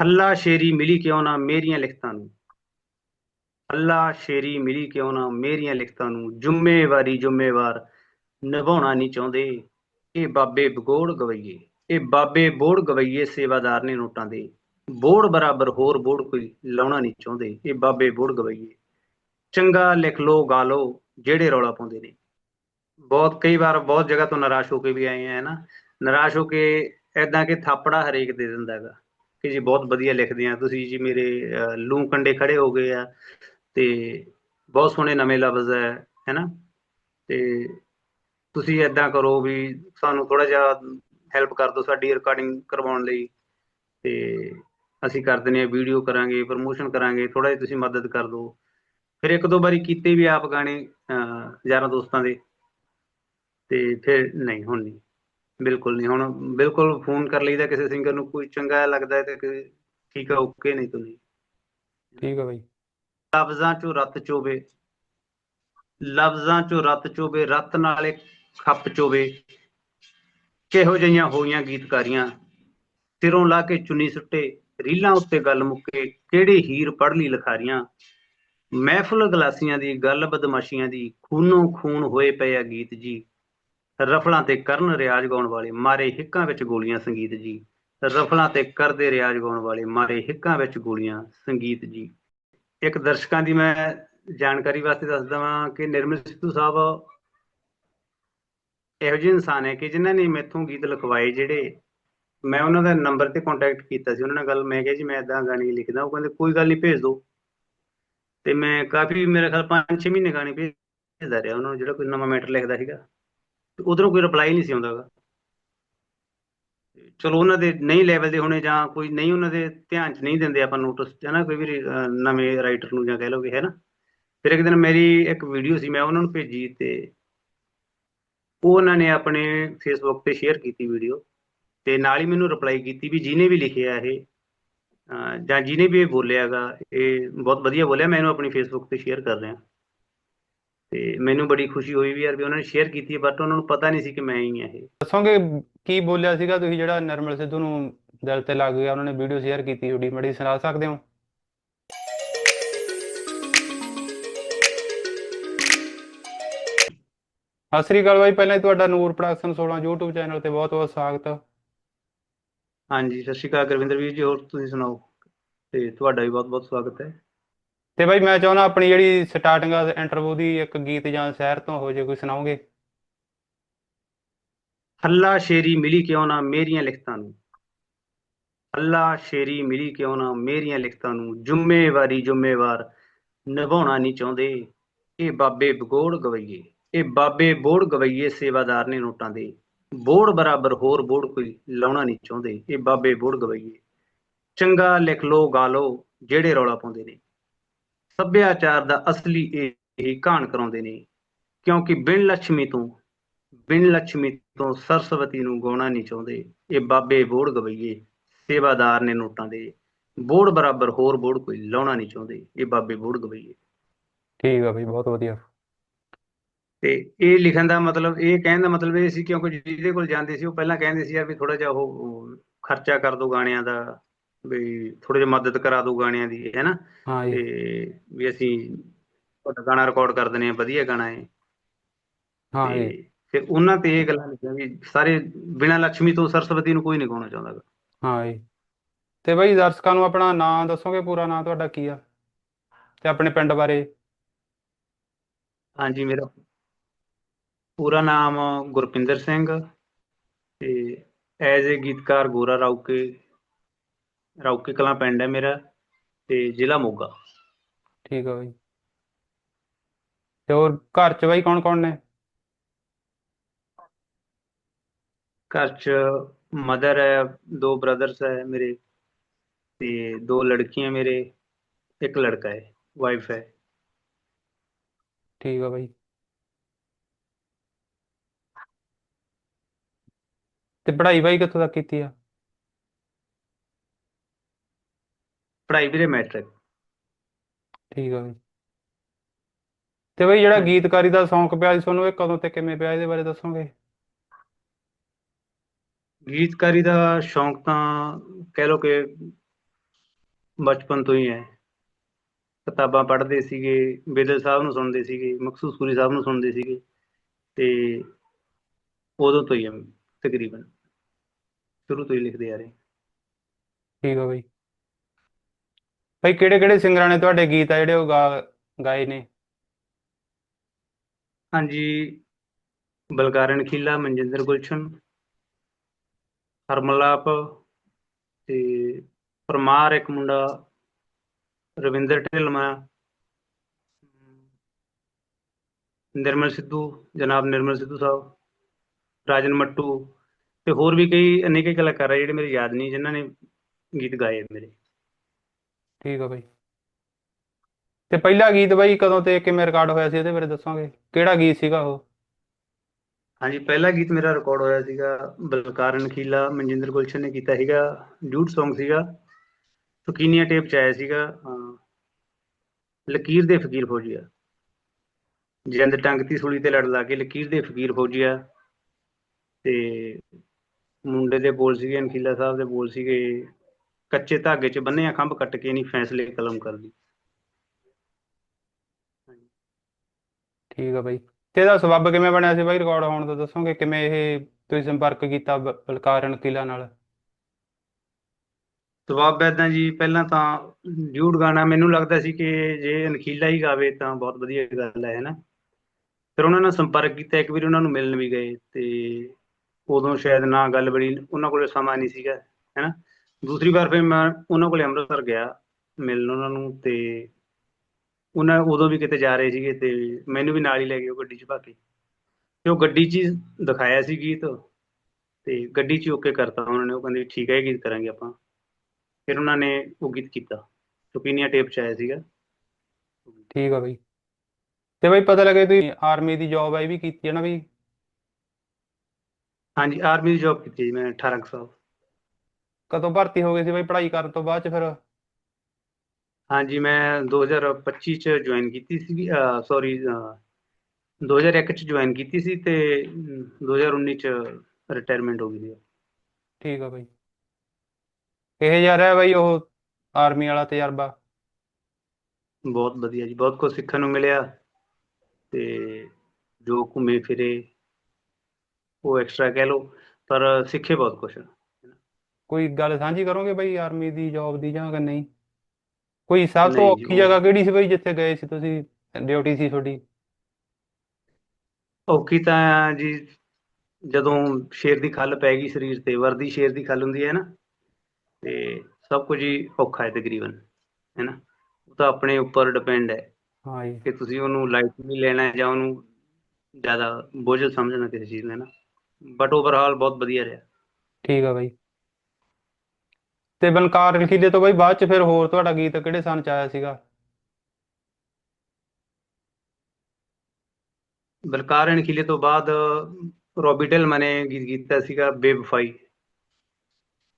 ਹੱਲਾ ਸ਼ੇਰੀ ਮਿਲੀ ਕਿਉਂ ਨਾ ਮੇਰੀਆਂ ਲਿਖਤਾਂ ਨੂੰ? ਹੱਲਾ ਸ਼ੇਰੀ ਮਿਲੀ ਕਿਉਂ ਨਾ ਮੇਰੀਆਂ ਲਿਖਤਾਂ ਨੂੰ? ਜ਼ਿੰਮੇਵਾਰੀ ਜ਼ਿੰਮੇਵਾਰ ਨਿਭਾਉਣਾ ਨਹੀਂ ਚਾਹੁੰਦੇ। ਇਹ ਬਾਬੇ ਬਗੋੜ ਗਵਈਏ। ਇਹ ਬਾਬੇ ਬੋੜ ਗਵਈਏ ਸੇਵਾਦਾਰ ਨੇ ਨੋਟਾਂ ਦੇ। ਬੋੜ ਬਰਾਬਰ ਹੋਰ ਬੋੜ ਕੋਈ ਲਾਉਣਾ ਨਹੀਂ ਚਾਹੁੰਦੇ। ਇਹ ਬਾਬੇ ਬੋੜ ਗਵਈਏ। ਚੰਗਾ ਲਿਖ ਲੋ ਗਾ ਲੋ ਜਿਹੜੇ ਰੌਲਾ ਪਾਉਂਦੇ ਨੇ। ਬਹੁਤ, ਕਈ ਵਾਰ ਬਹੁਤ ਜਗ੍ਹਾ ਤੋਂ ਨਿਰਾਸ਼ ਹੋ ਕੇ ਵੀ ਆਏ ਆ ਨਾ? ਨਿਰਾਸ਼ ਹੋ ਕੇ ਐਦਾਂ ਕਿ ਥਾਪੜਾ ਹਰੇਕ ਦੇ ਦਿੰਦਾ ਹੈਗਾ। ਕਿ ਜੀ ਬਹੁਤ ਵਧੀਆ ਲਿਖਦੇ ਆ। ਤੁਸੀਂ ਜੀ ਮੇਰੇ ਅਹ, ਲੂੰ ਕੰਡੇ ਖੜੇ ਹੋ ਗਏ ਆ ਤੇ ਬਹੁਤ ਸੋਹਣੇ ਨਵੇਂ ਲਫ਼ਜ਼ ਹੈ ਹੈਨਾ ਤੇ ਤੁਸੀਂ ਐਦਾਂ ਕਰੋ ਵੀ ਸਾਨੂੰ ਥੋੜਾ ਜਿਹਾ ਹੈਲਪ ਕਰ ਦਿਓ ਸਾਡੀ ਰਿਕਾਰਡਿੰਗ ਕਰਵਾਉਣ ਲਈ ਤੇ ਅਸੀਂ ਕਰ ਦਿੰਦੇ ਆ ਵੀਡੀਓ ਕਰਾਂਗੇ ਪ੍ਰਮੋਸ਼ਨ ਕਰਾਂਗੇ ਥੋੜਾ ਜਿਹਾ ਤੁਸੀਂ ਮਦਦ ਕਰ ਦਿਓ। ਫਿਰ ਇੱਕ ਦੋ ਵਾਰੀ ਕੀਤੇ ਵੀ ਆਪ ਗਾਣੇ ਅਹ, ਯਾਰਾਂ ਦੋਸਤਾਂ ਦੇ ਤੇ ਫਿਰ ਨਹੀਂ ਹੁਣ ਨਹੀਂ। ਬਿਲਕੁਲ ਨਹੀਂ ਹੁਣ ਬਿਲਕੁਲ ਫੋਨ ਕਰ ਲਈਦਾ ਕਿਸੇ ਸਿੰਗਰ ਨੂੰ ਕੋਈ ਚੰਗਾ ਲੱਗਦਾ ਹੈ ਤੇ ਕਿ- ਠੀਕ ਹੈ ਓਕੇ ਨਹੀਂ ਤਾਂ ਨਹੀਂ। ਠੀਕ ਆ ਬਾਈ। ਲਫ਼ਜ਼ਾਂ ਚੋਂ ਰੱਤ ਚੋਵੇ ਲਫ਼ਜ਼ਾਂ ਚੋਂ ਰੱਤ ਚੋਵੇ ਰੱਤ ਨਾਲੇ ਖੱਪ ਚੋਵੇ ਕਿਹੋ ਜਿਹੀਆਂ ਹੋਈਆਂ ਗੀਤਕਾਰੀਆਂ ਸਿਰੋਂ ਲਾ ਕੇ ਚੁੰਨੀ ਸੁੱਟੇ ਰੀਲਾਂ ਉੱਤੇ ਗੱਲ ਮੁੱਕੇ ਕਿਹੜੀ ਹੀਰ ਪੜ ਲਈ ਲਖਾਰੀਆਂ ਮਹਿਫਲ ਗਲਾਸੀਆਂ ਦੀ ਗੱਲ ਬਦਮਾਸ਼ੀਆਂ ਦੀ ਖੂਨੋਂ ਖੂਨ ਹੋਏ ਪਏ ਆ ਗੀਤ ਜੀ। ਰਫਲਾਂ ਤੇ ਕਰਨ ਰਿਆਜ਼ ਗਾਉਣ ਵਾਲੇ ਮਾਰੇ ਹਿੱਕਾਂ ਵਿੱਚ ਗੋਲੀਆਂ ਸੰਗੀਤ ਜੀ। ਰਫਲਾਂ ਤੇ ਕਰਦੇ ਰਿਆਜ਼ ਗਾਉਣ ਵਾਲੇ ਮਾਰੇ ਹਿੱਕਾਂ ਵਿੱਚ ਗੋਲੀਆਂ ਸੰਗੀਤ ਜੀ। ਇੱਕ ਦਰਸ਼ਕਾਂ ਦੀ ਮੈਂ ਜਾਣਕਾਰੀ ਵਾਸਤੇ ਦੱਸ ਦਵਾਂ ਕਿ ਨਿਰਮਲ ਸਿੱਧੂ ਸਾਹਿਬ ਇਹੋ ਜਿਹੇ ਇਨਸਾਨ ਹੈ ਕਿ ਜਿਨ੍ਹਾਂ ਨੇ ਮੈਥੋਂ ਗੀਤ ਲਿਖਵਾਏ ਜਿਹੜੇ ਮੈਂ ਉਹਨਾਂ ਦਾ ਨੰਬਰ ਤੇ ਕੰਟੈਕਟ ਕੀਤਾ ਸੀ। ਉਹਨਾਂ ਨਾਲ ਗੱਲ ਮੈਂ ਕਿਹਾ ਜੀ, ਮੈਂ ਇਦਾਂ ਗਾਣੇ ਲਿਖਦਾ, ਉਹ ਕਹਿੰਦੇ, ਕੋਈ ਗੱਲ ਨਹੀਂ, ਭੇਜ ਦਿਓ ਤੇ ਮੈਂ ਕਾਫੀ, ਮੇਰੇ ਖਿਆਲ 5-6 ਮਹੀਨੇ ਗਾਣੇ ਭੇਜਦਾ ਰਿਹਾ। ਉਹਨਾਂ ਨੂੰ ਜਿਹੜਾ ਕੋਈ ਨਵਾਂ ਮੈਟਰ ਲਿਖਦਾ ਸੀਗਾ। ਉਧਰੋਂ ਕੋਈ ਰਿਪਲਾਈ ਨਹੀਂ ਸੀ ਆਉਂਦਾਗਾ ਚਲੋ ਉਹਨਾਂ ਦੇ ਨਹੀਂ ਲੈਵਲ ਦੇ ਹੋਣੇ ਜਾਂ ਕੋਈ ਨਹੀਂ ਉਹਨਾਂ ਦੇ ਧਿਆਨ 'ਚ ਨਹੀਂ ਦਿੰਦੇ ਆਪਾਂ ਨੋਟਿਸ ਹੈ ਨਾ, ਕੋਈ ਵੀ ਨਵੇਂ ਰਾਈਟਰ ਨੂੰ ਜਾਂ ਕਹਿ ਲਓਗੇ ਹੈ ਨਾ। ਫਿਰ ਇੱਕ ਦਿਨ ਮੇਰੀ ਇੱਕ ਵੀਡੀਓ ਸੀ, ਮੈਂ ਉਹਨਾਂ ਨੂੰ ਭੇਜੀ ਤੇ ਉਹ ਉਹਨਾਂ ਨੇ ਆਪਣੇ ਫੇਸਬੁੱਕ ਤੇ ਸ਼ੇਅਰ ਕੀਤੀ ਵੀਡੀਓ ਤੇ ਨਾਲ ਹੀ ਮੈਨੂੰ ਰਿਪਲਾਈ ਕੀਤੀ ਵੀ ਜਿਹਨੇ ਵੀ ਲਿਖਿਆ ਇਹ ਜਾਂ ਜਿਹਨੇ ਵੀ ਇਹ ਬੋਲਿਆਗਾ ਇਹ ਬਹੁਤ ਵਧੀਆ ਬੋਲਿਆ, ਮੈਂ ਇਹਨੂੰ ਆਪਣੀ ਫੇਸਬੁੱਕ ਤੇ ਸ਼ੇਅਰ ਕਰ ਰਿਹਾ। ਤੇ ਮੈਨੂੰ ਬੜੀ ਖੁਸ਼ੀ ਹੋਈ ਵੀ ਯਾਰ ਵੀ ਉਹਨਾਂ ਨੇ ਸ਼ੇਅਰ ਕੀਤੀ ਬਟ ਉਹਨਾਂ ਨੂੰ ਪਤਾ ਨਹੀਂ ਸੀ ਕਿ ਮੈਂ ਹੀ ਹਾਂ ਇਹ। ਦੱਸੋਗੇ ਕੀ ਬੋਲਿਆ ਸੀਗਾ ਤੁਸੀਂ ਜਿਹੜਾ ਨਰਮਲ ਸਿੱਧੂ ਨੂੰ ਦਿਲ ਤੇ ਲੱਗ ਗਿਆ ਉਹਨਾਂ ਨੇ ਵੀਡੀਓ ਸ਼ੇਅਰ ਕੀਤੀ ਤੁਹਾਡੀ ਮੜੀ ਸੁਣਾ ਸਕਦੇ ਹੋ? ਸਤਿ ਸ੍ਰੀ ਅਕਾਲ ਬਾਈ ਪਹਿਲਾਂ ਹੀ ਤੁਹਾਡਾ ਨੂਰ ਪ੍ਰੋਡਕਸ਼ਨ 16 YouTube ਚੈਨਲ ਤੇ ਬਹੁਤ ਬਹੁਤ ਸਵਾਗਤ। ਹਾਂਜੀ ਸਤਿ ਸ਼੍ਰੀ ਅਕਾਲ ਗੁਰਵਿੰਦਰ ਵੀਰ ਜੀ ਹੋਰ ਤੁਸੀਂ ਸੁਣਾਓ? ਤੇ ਤੁਹਾਡਾ ਵੀ ਬਹੁਤ ਬਹੁਤ ਸਵਾਗਤ ਹੈ। ਤੇ ਬਾਈ ਮੈਂ ਚਾਹੁੰਦਾ ਆਪਣੀ ਜਿਹੜੀ ਸਟਾਰਟਿੰਗ ਆ ਇੰਟਰਵਿਊ ਦੀ ਇੱਕ ਗੀਤ ਜਾਂ ਸ਼ਾਇਰ ਤੋਂ ਹੋ ਜੇ ਕੋਈ ਸੁਣਾਓਗੇ? ਅੱਲਾ ਸ਼ੇਰੀ ਮਿਲੀ ਕਿਉਂ ਨਾ ਮੇਰੀਆਂ ਲਿਖਤਾਂ ਨੂੰ? ਅੱਲਾ ਸ਼ੇਰੀ ਮਿਲੀ ਕਿਉਂ ਨਾ ਮੇਰੀਆਂ ਲਿਖਤਾਂ ਨੂੰ? ਜ਼ਿੰਮੇਵਾਰੀ ਜ਼ਿੰਮੇਵਾਰ ਨਿਭਾਉਣਾ ਨਹੀਂ ਚਾਹੁੰਦੇ। ਇਹ ਬਾਬੇ ਬਗੋੜ ਗਵਈਏ। ਇਹ ਬਾਬੇ ਬੋੜ ਗਵਈਏ ਸੇਵਾਦਾਰ ਨੇ ਨੋਟਾਂ ਦੇ। ਬੋੜ ਬਰਾਬਰ ਹੋਰ ਬੋੜ ਕੋਈ ਲਾਉਣਾ ਨਹੀਂ ਚਾਹੁੰਦੇ। ਇਹ ਬਾਬੇ ਬੋੜ ਗਵਈਏ। ਚੰਗਾ ਲਿਖ ਲੋ ਗਾ ਲੋ ਜਿਹੜੇ ਰੌਲਾ ਪਾਉਂਦੇ ਨੇ। ਸੱਭਿਆਚਾਰ ਦਾ ਅਸਲੀ ਇਹ ਕਾਣ ਕਰਾਉਂਦੇ ਨੇ। ਕਿਉਂਕਿ ਬਿਨ ਲక్ష్ਮੀ ਤੋਂ ਬਿਨ ਲక్ష్ਮੀ ਤੋਂ ਸਰਸਵਤੀ ਨੂੰ ਗਾਉਣਾ ਨਹੀਂ ਚਾਹੁੰਦੇ। ਇਹ ਬਾਬੇ ਬੋੜ ਗਵਈਏ ਸੇਵਾਦਾਰ ਨੇ ਨੋਟਾਂ ਦੇ। ਬੋੜ ਬਰਾਬਰ ਹੋਰ ਬੋੜ ਕੋਈ ਲਾਉਣਾ ਨਹੀਂ ਚਾਹੁੰਦੇ। ਇਹ ਬਾਬੇ ਬੋੜ ਗਵਈਏ। ਠੀਕ ਆ ਬਈ ਬਹੁਤ ਵਧੀਆ। ਤੇ ਇਹ ਲਿਖਣ ਦਾ ਮਤਲਬ ਇਹ ਕਹਿਣ ਦਾ ਮਤਲਬ ਇਹ ਸੀ ਕਿਉਂਕਿ ਜਿਹਦੇ ਕੋਲ ਜਾਂਦੇ ਸੀ ਉਹ ਪਹਿਲਾਂ ਕਹਿੰਦੇ ਸੀ ਯਾਰ ਵੀ ਥੋੜਾ ਜਿਹਾ ਉਹ ਖਰਚਾ ਕਰ ਦੋ ਗਾਣਿਆਂ ਦਾ। ਵੀ ਥੋੜਾ ਜਿਹਾ ਮਦਦ ਕਰਾ ਦੋ ਗਾਣਿਆਂ ਦੀ ਹੈ ਨਾ? ਹਾਂ ਜੀ। ਤੇ ਵੀ ਅਸੀਂ ਤੁਹਾਡਾ ਗਾਣਾ ਰਿਕਾਰਡ ਕਰ ਦਿੰਦੇ ਆ ਵਧੀਆ ਗਾਣਾ ਹੈ ਹਾਂ ਜੀ। ਤੇ ਫਿਰ ਉਹਨਾਂ ਤੇ ਇਹ ਗੱਲਾਂ ਲਿਖੀਆਂ ਵੀ ਸਾਰੇ ਬਿਨਾਂ ਲక్ష్ਮੀ ਤੋਂ ਸਰਸਵਤੀ ਨੂੰ ਕੋਈ ਨਹੀਂ ਗਾਉਣਾ ਚਾਹੁੰਦਾ ਗਾ। ਹਾਂ ਜੀ। ਤੇ ਬਾਈ ਦਰਸ਼ਕਾਂ ਨੂੰ ਆਪਣਾ ਨਾਂ ਦੱਸੋਗੇ ਪੂਰਾ ਨਾਂ ਤੁਹਾਡਾ ਕੀ ਆ? ਤੇ ਆਪਣੇ ਪਿੰਡ ਬਾਰੇ। ਹਾਂਜੀ ਮੇਰਾ ਪੂਰਾ ਨਾਮ ਗੁਰਪਿੰਦਰ ਸਿੰਘ ਤੇ ਐਜ਼ ਏ ਗੀਤਕਾਰ ਗੋਰਾ ਰਾਉਕੇ ਰਾਉਕੇ ਕਲਾਂ ਪਿੰਡ ਹੈ ਮੇਰਾ ਤੇ ਜ਼ਿਲ੍ਹਾ ਮੋਗਾ। ਠੀਕ ਆ ਬਾਈ। ਤੇ ਹੋਰ ਘਰ ਚ ਬਾਈ ਕੌਣ ਕੌਣ ਨੇ? ਘਰ 'ਚ ਮਦਰ ਹੈ ਦੋ ਬ੍ਰਦਰਸ ਹੈ ਮੇਰੇ ਤੇ ਦੋ ਲੜਕੀਆਂ ਮੇਰੇ ਇੱਕ ਲੜਕਾ ਹੈ ਵਾਈਫ ਹੈ। ਠੀਕ ਆ ਬਾਈ। ਤੇ ਪੜ੍ਹਾਈ ਬਾਈ ਕਿੱਥੋਂ ਤੱਕ ਕੀਤੀ ਆ? ਵੀਰੇ ਮੈਟ੍ਰਿਕ ਠੀਕ ਆ ਬਾਈ ਤੇ ਬਾਈ ਜਿਹੜਾ ਗੀਤਕਾਰੀ ਦਾ ਸ਼ੌਂਕ ਪਿਆ ਸੀ ਤੁਹਾਨੂੰ ਇਹ ਕਦੋਂ ਤੇ ਕਿਵੇਂ ਪਿਆ ਇਹਦੇ ਬਾਰੇ ਦੱਸੋਗੇ? ਗੀਤਕਾਰੀ ਦਾ ਸ਼ੌਂਕ ਤਾਂ ਕਹਿ ਲਓ ਕਿ ਬਚਪਨ ਤੋਂ ਹੀ ਹੈ। ਕਿਤਾਬਾਂ ਪੜ੍ਹਦੇ ਸੀਗੇ ਬੇਦਲ ਸਾਹਿਬ ਨੂੰ ਸੁਣਦੇ ਸੀਗੇ ਮਖਸੂਸ ਸੂਰੀ ਸਾਹਿਬ ਨੂੰ ਸੁਣਦੇ ਸੀਗੇ ਤੇ ਉਦੋਂ ਤੋਂ ਹੀ ਹੈ ਤਕਰੀਬਨ। ਸ਼ੁਰੂ ਤੋਂ ਹੀ ਲਿਖਦੇ ਆ ਰਹੇ। ਠੀਕ ਆ ਬਈ। ਭਾਈ ਕਿਹੜੇ ਕਿਹੜੇ ਸਿੰਗਰਾਂ ਨੇ ਤੁਹਾਡੇ ਗੀਤ ਆ ਜਿਹੜੇ ਉਹ ਗਾ ਗਾਏ ਨੇ? ਹਾਂਜੀ, ਬਲਕਾਰਨ ਖੀਲਾ, ਮਨਜਿੰਦਰ ਗੁਲਸ਼ਨ ਹਰਮਲਾਪ ਤੇ ਪਰਮਾਰ ਇੱਕ ਮੁੰਡਾ, ਰਵਿੰਦਰ ਢਿੱਲਮਾ ਨਿਰਮਲ ਸਿੱਧੂ, ਜਨਾਬ ਨਿਰਮਲ ਸਿੱਧੂ ਸਾਹਿਬ, ਰਾਜਨ ਮੱਟੂ ਤੇ ਹੋਰ ਵੀ ਕਈ ਅਨੇਕ ਕਲਾਕਾਰ ਆ ਜਿਹੜੇ ਮੇਰੇ ਯਾਦ ਨਹੀਂ, ਜਿਨ੍ਹਾਂ ਨੇ ਗੀਤ ਗਾਏ ਆ ਮੇਰੇ। ਠੀਕ ਆ ਬਈ। ਤੇ ਪਹਿਲਾ ਗੀਤ ਬਈ ਕਦੋਂ ਤੇ ਕਿਵੇਂ ਰਿਕਾਰਡ ਹੋਇਆ ਸੀ ਇਹਦੇ ਬਾਰੇ ਦੱਸੋਗੇ? ਕਿਹੜਾ ਗੀਤ ਸੀਗਾ ਉਹ? ਹਾਂਜੀ, ਪਹਿਲਾ ਗੀਤ ਮੇਰਾ ਰਿਕਾਰਡ ਹੋਇਆ ਸੀਗਾ ਬਲਕਾਰਨ ਖੀਲਾ ਮਨਜਿੰਦਰ ਗੁਲਸ਼ਨ ਨੇ ਕੀਤਾ ਸੀਗਾ ਡਿਊਟ Song ਸੀਗਾ ਫਕੀਨੀਆ ਟੇਪ ਚ ਆਇਆ ਸੀਗਾ ਲਕੀਰ ਦੇ ਫਕੀਰ ਫੌਜੀਆ। ਜਿੰਦ ਟੰਗਤੀ ਸੂਲੀ ਤੇ ਲੜ ਲਾ ਕੇ ਲਕੀਰ ਦੇ ਫਕੀਰ ਫੌਜੀਆ। ਤੇ ਮੁੰਡੇ ਦੇ ਬੋਲ ਸੀਗੇ ਅਨਖੀਲਾ ਸਾਹਿਬ ਦੇ ਬੋਲ ਸੀਗੇ ਕੱਚੇ ਧਾਗੇ 'ਚ ਬੰਨਿਆ ਖੰਭ ਕੱਟ ਕੇ ਨਹੀਂ ਫੈਸਲੇ ਕਲਮ ਕਰਦੀ ਠੀਕ ਆ ਬਈ। ਤੇ ਇਹਦਾ ਸਬੱਬ ਕਿਵੇਂ ਬਣਿਆ ਸੀ ਬਈ ਰਿਕਾਰਡ ਹੋਣ ਦਾ? ਦੱਸੋਗੇ ਕਿਵੇਂ ਇਹ ਤੁਸੀਂ ਸੰਪਰਕ ਕੀਤਾ ਬ- ਬਲਕਾਰਨ ਕਿਲਾ ਨਾਲ? ਸਵਾਬ ਏਦਾਂ ਜੀ ਪਹਿਲਾਂ ਤਾਂ ਡਿਊਟ ਗਾਣਾ ਮੈਨੂੰ ਲੱਗਦਾ ਸੀ ਕਿ ਜੇ ਅਨਖੀਲਾ ਹੀ ਗਾਵੇ ਤਾਂ ਬਹੁਤ ਵਧੀਆ ਗੱਲ ਹੈ ਨਾ? ਫਿਰ ਉਹਨਾਂ ਨਾਲ ਸੰਪਰਕ ਕੀਤਾ ਇੱਕ ਵਾਰੀ ਉਹਨਾਂ ਨੂੰ ਮਿਲਣ ਵੀ ਗਏ ਤੇ ਉਦੋਂ ਸ਼ਾਇਦ ਨਾ ਗੱਲ ਬੜੀ ਉਹਨਾਂ ਕੋਲੇ ਸਮਾਂ ਨਹੀਂ ਸੀਗਾ ਹੈਨਾ ਦੂਸਰੀ ਵਾਰ ਫਿਰ ਮੈਂ ਉਹਨਾਂ ਕੋਲੇ ਅੰਮ੍ਰਿਤਸਰ ਗਿਆ ਮਿਲਣ ਉਹਨਾਂ ਨੂੰ ਤੇ ਉਹਨਾਂ ਉਦੋਂ ਵੀ ਕਿਤੇ ਜਾ ਰਹੇ ਸੀਗੇ ਤੇ ਮੈਨੂੰ ਵੀ ਨਾਲ ਹੀ ਲੈ ਗਏ ਉਹ ਗੱਡੀ 'ਚ ਪਾ ਕੇ ਤੇ ਉਹ ਗੱਡੀ 'ਚ ਹੀ ਦਿਖਾਇਆ ਸੀ ਗੀਤ ਤੇ ਗੱਡੀ 'ਚ ਓਕੇ ਕਰਤਾ ਉਹਨਾਂ ਨੇ ਉਹ ਕਹਿੰਦੇ ਠੀਕ ਹੈ ਇਹ ਗੀਤ ਕਰਾਂਗੇ ਆਪਾਂ। ਫਿਰ ਉਹਨਾਂ ਨੇ ਉਹ ਗੀਤ ਕੀਤਾ ਟੁਪੀਨੀਆ ਟੇਪ ਚ ਆਇਆ ਸੀਗਾ। ਠੀਕ ਆ ਬਈ। ਤੇ ਬਈ ਪਤਾ ਲੱਗੇ ਤੁਸੀਂ ਆਰਮੀ ਦੀ ਜੌਬ ਆ ਇਹ ਵੀ ਕੀਤੀ ਹੈ ਨਾ ਬਈ? ਹਾਂਜੀ ਆਰਮੀ ਦੀ ਜੌਬ ਕੀਤੀ ਜੀ ਮੈਂ 18 ਕੁ ਸਾਲ। ਕਦੋਂ ਭਰਤੀ ਹੋ ਗਏ ਸੀ ਬਈ ਪੜ੍ਹਾਈ ਕਰਨ ਤੋਂ ਬਾਅਦ ਚ ਫਿਰ? ਹਾਂਜੀ ਮੈਂ 2025 ਚ ਜੁਆਇਨ ਕੀਤੀ ਸੀ ਸੌਰੀ 2001 ਚ ਜੁਆਇਨ ਕੀਤੀ ਸੀ ਤੇ ਅਮ, 2019 ਚ ਰਿਟਾਇਰਮੈਂਟ ਹੋ ਗਈ ਸੀ। ਠੀਕ ਆ ਬਈ। ਕਿਹੋ ਜਿਹਾ ਰਿਹਾ ਬਈ ਉਹ ਆਰਮੀ ਵਾਲਾ ਤਜਰਬਾ? ਬਹੁਤ ਵਧੀਆ ਜੀ ਬਹੁਤ ਕੁਝ ਸਿੱਖਣ ਨੂੰ ਮਿਲਿਆ ਤੇ ਜੋ ਘੁੰਮੇ ਫਿਰੇ ਉਹ ਐਕਸਟਰਾ ਕਹਿ ਲਓ ਪਰ ਸਿੱਖੇ ਬਹੁਤ ਕੁਝ ਕੋਈ ਗੱਲ ਸਾਂਝੀ ਕਰੋਗੇ ਬਈ ਆਰਮੀ ਦੀ ਜੌਬ ਦੀ ਜਾਂ ਕਿ ਨਹੀਂ? ਕੋਈ ਸਭ ਤੋਂ ਨਹੀਂ ਜੀ, ਔਖੀ ਉਹ- ਜਗ੍ਹਾ ਕਿਹੜੀ ਸੀ ਬਈ ਜਿੱਥੇ ਗਏ ਸੀ ਤੁਸੀਂ? ਡਿਊਟੀ ਸੀ ਤੁਹਾਡੀ। ਔਖੀ ਤਾਂ ਜੀ ਜਦੋਂ ਸ਼ੇਰ ਦੀ ਖੱਲ ਪੈ ਗਈ ਸਰੀਰ ਤੇ ਵਰਦੀ ਸ਼ੇਰ ਦੀ ਖੱਲ ਹੁੰਦੀ ਹੈ ਨਾ ਤੇ ਸਭ ਕੁਝ ਹੀ ਔਖਾ ਹੈ ਤਕਰੀਬਨ ਹੈ ਨਾ? ਉਹ ਤਾਂ ਆਪਣੇ ਉੱਪਰ ਡਿਪੈਂਡ ਹੈ ਹਾਂ ਜੀ। ਕਿ ਤੁਸੀਂ ਉਹਨੂੰ ਲਾਈਟਲੀ ਲੈਣਾ ਹੈ ਜਾਂ ਉਹਨੂੰ ਜ਼ਿਆਦਾ ਬੋਝਲ ਸਮਝਣਾ ਕਿਸੇ ਚੀਜ਼ ਨੂੰ ਹੈ ਨਾ। ਬਟ ਓਵਰਆਲ ਬਹੁਤ ਵਧੀਆ ਰਿਹਾ। ਠੀਕ ਆ ਬਈ। ਤੇ ਬਲਕਾਰ ਰਖੀਲੇ ਤੋਂ ਬਈ ਬਾਅਦ ਚ ਫਿਰ ਹੋਰ ਤੁਹਾਡਾ ਗੀਤ ਕਿਹੜੇ ਸਨ ਚ ਆਇਆ ਸੀਗਾ? ਬਲਕਾਰ ਅਣਖੀਲੇ ਤੋਂ ਬਾਅਦ ਰੋਬੀ ਢਿੱਲਮਾ ਨੇ ਗੀਤ ਕੀਤਾ ਸੀਗਾ ਬੇਵਫਾਈ।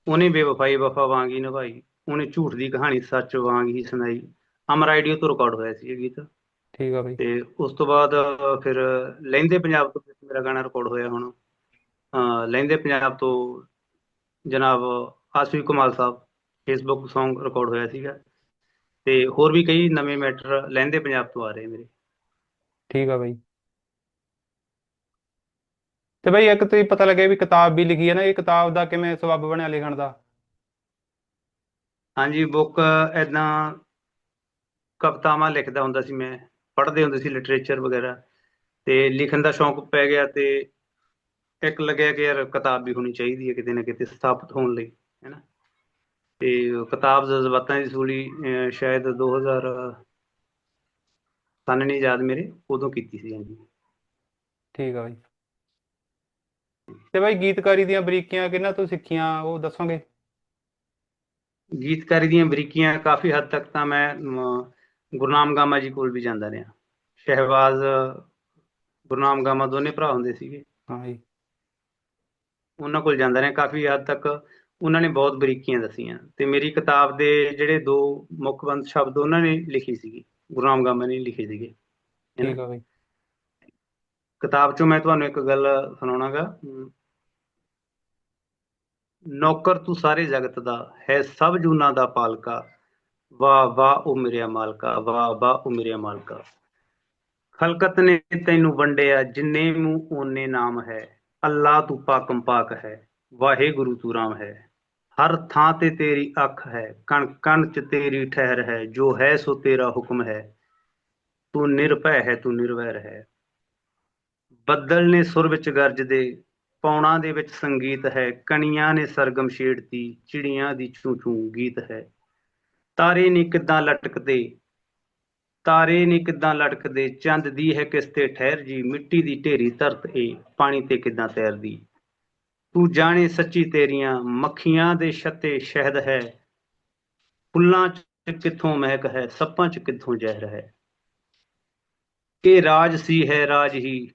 ਉਹਨੇ ਬੇਵਫਾਈ ਵਫਾ ਵਾਂਗ ਹੀ ਨਿਭਾਈ। ਉਹਨੇ ਝੂਠ ਦੀ ਕਹਾਣੀ ਸੱਚ ਵਾਂਗ ਹੀ ਸੁਣਾਈ। ਅਮਰ ਆਈਡੀਓ ਤੋਂ ਰਿਕਾਰਡ ਹੋਇਆ ਸੀ ਇਹ ਗੀਤ। ਠੀਕ ਆ ਬਈ। ਤੇ ਉਸ ਤੋਂ ਬਾਅਦ ਫਿਰ ਲਹਿੰਦੇ ਪੰਜਾਬ ਤੋਂ ਮੇਰਾ ਗਾਣਾ ਰਿਕਾਰਡ ਹੋਇਆ ਹੁਣ। ਲਹਿੰਦੇ ਪੰਜਾਬ ਤੋਂ ਜਨਾਬ ਆਸਿਫ ਕਮਾਲ ਸਾਹਿਬ ਫੇਸਬੁੱਕ Song ਰਿਕਾਰਡ ਹੋਇਆ ਸੀਗਾ। ਤੇ ਹੋਰ ਵੀ ਕਈ ਨਵੇਂ ਮੈਟਰ ਲਹਿੰਦੇ ਪੰਜਾਬ ਤੋਂ ਆ ਰਹੇ ਮੇਰੇ। ਠੀਕ ਆ ਬਈ। ਤੇ ਬਈ ਇੱਕ ਤੁਸੀਂ ਪਤਾ ਲੱਗਿਆ ਵੀ ਕਿਤਾਬ ਵੀ ਲਿਖੀ ਹੈ ਨਾ ਇਹ ਕਿਤਾਬ ਦਾ ਕਿਵੇਂ ਸਬੱਬ ਬਣਿਆ ਲਿਖਣ ਦਾ? ਹਾਂਜੀ ਬੁੱਕ ਐਦਾਂ ਕਵਿਤਾਵਾਂ ਲਿਖਦਾ ਹੁੰਦਾ ਸੀ ਮੈਂ ਪੜ੍ਹਦੇ ਹੁੰਦੇ ਸੀ ਲਿਟਰੇਚਰ ਵਗੈਰਾ। ਤੇ ਲਿਖਣ ਦਾ ਸ਼ੌਂਕ ਪੈ ਗਿਆ ਤੇ ਇੱਕ ਲੱਗਿਆ ਕਿ ਯਾਰ ਕਿਤਾਬ ਵੀ ਹੋਣੀ ਚਾਹੀਦੀ ਹੈ ਕਿਤੇ ਨਾ ਕਿਤੇ ਸਥਾਪਿਤ ਹੋਣ ਲਈ। ਹੈਨਾ ਤੇ ਕਿਤਾਬ ਜਜ਼ਬਾਤਾਂ ਦੀ ਸੂਲੀ ਸ਼ਾਇਦ 2000 ਸਨ ਨਹੀਂ ਯਾਦ ਮੇਰੇ ਉਦੋਂ ਕੀਤੀ ਸੀ ਹਾਂਜੀ ਠੀਕ ਆ ਬਈ। ਤੇ ਬਈ ਗੀਤਕਾਰੀ ਦੀਆਂ ਬਰੀਕੀਆਂ ਕਿਹਨਾਂ ਤੋਂ ਸਿੱਖੀਆਂ ਉਹ ਦੱਸੋਗੇ? ਗੀਤਕਾਰੀ ਦੀਆਂ ਬਰੀਕੀਆਂ ਕਾਫੀ ਹੱਦ ਤੱਕ ਤਾਂ ਮੈਂ ਗੁਰਨਾਮ ਗਾਮਾ ਜੀ ਕੋਲ ਵੀ ਜਾਂਦਾ ਰਿਹਾ। ਸ਼ਹਿਬਾਜ਼ ਗੁਰਨਾਮ ਗਾਮਾ ਦੋਨੇ ਭਰਾ ਹੁੰਦੇ ਸੀਗੇ। ਹਾਂ ਜੀ ਉਹਨਾਂ ਕੋਲ ਜਾਂਦਾ ਰਿਹਾ ਕਾਫੀ ਹੱਦ ਤੱਕ। ਉਹਨਾਂ ਨੇ ਬਹੁਤ ਬਰੀਕੀਆਂ ਦੱਸੀਆਂ ਤੇ ਮੇਰੀ ਕਿਤਾਬ ਦੇ ਜਿਹੜੇ ਦੋ ਮੁੱਖਬੰਦ ਸ਼ਬਦ ਉਹਨਾਂ ਨੇ ਲਿਖੀ ਸੀਗੀ ਗੁਰਨਾਮ ਗਾਮਾ ਨੇ ਲਿਖੇ ਸੀਗੇ ਹੈਨਾ? ਠੀਕ ਆ ਬਈ। ਕਿਤਾਬ ਚੋਂ ਮੈਂ ਤੁਹਾਨੂੰ ਇੱਕ ਗੱਲ ਸੁਣਾਉਣਾਗਾ। ਨੌਕਰ ਤੂੰ ਸਾਰੇ ਜਗਤ ਦਾ ਹੈ ਸਭ ਜੂਨਾਂ ਦਾ ਪਾਲਕਾ। ਵਾਹ ਵਾਹ ਉਹ ਮੇਰਿਆ ਮਾਲਕਾ ਵਾਹ ਵਾਹ ਉਹ ਮੇਰਿਆ ਮਾਲਕਾ। ਖਲਕਤ ਨੇ ਤੈਨੂੰ ਵੰਡਿਆ ਜਿੰਨੇ ਮੂੰਹ ਓਨੇ ਨਾਮ ਹੈ। ਅੱਲਾ ਤੂੰ ਪਾਕਮ ਪਾਕ ਹੈ ਵਾਹਿਗੁਰੂ ਤੂੰ ਰਾਮ ਹੈ। ਹਰ ਥਾਂ ਤੇ ਤੇਰੀ ਅੱਖ ਹੈ ਕਣ ਕਣ ਚ ਤੇਰੀ ਠਹਿਰ ਹੈ, ਜੋ ਹੈ ਸੋ ਤੇਰਾ ਹੁਕਮ ਹੈ। ਤੂੰ ਨਿਰਭੈ ਹੈ, ਤੂੰ ਨਿਰਵੈਰ ਹੈ। ਬੱਦਲ ਨੇ ਸੁਰ ਵਿੱਚ ਗਰਜਦੇ ਪੌਣਾ ਦੇ ਵਿੱਚ ਸੰਗੀਤ ਹੈ, ਕਣੀਆਂ ਨੇ ਸਰਗਮ ਛੇੜਤੀ, ਚਿੜੀਆਂ ਦੀ ਚੂੰ ਚੂੰ ਗੀਤ ਹੈ। ਤਾਰੇ ਨੇ ਕਿੱਦਾਂ ਲਟਕਦੇ, ਤਾਰੇ ਨੇ ਕਿੱਦਾਂ ਲਟਕਦੇ, ਚੰਦ ਦੀ ਹੈ ਕਿਸ ਤੇ ਠਹਿਰ ਜੀ, ਮਿੱਟੀ ਦੀ ਢੇਰੀ ਧਰਤ ਏ, ਪਾਣੀ ਤੇ ਕਿੱਦਾਂ ਤੈਰਦੀ। ਤੂੰ ਜਾਣੇ ਸੱਚੀ ਤੇਰੀਆਂ ਮੱਖੀਆਂ ਦੇ ਛੱਤੇ ਸ਼ਹਿਦ ਹੈ। ਫੁੱਲਾਂ 'ਚ ਕਿੱਥੋਂ ਮਹਿਕ ਹੈ, ਸੱਪਾਂ 'ਚ ਕਿੱਥੋਂ ਜ਼ਹਿਰ ਹੈ। ਇਹ ਰਾਜ ਸੀ ਹੈ ਰਾਜ ਹੀ,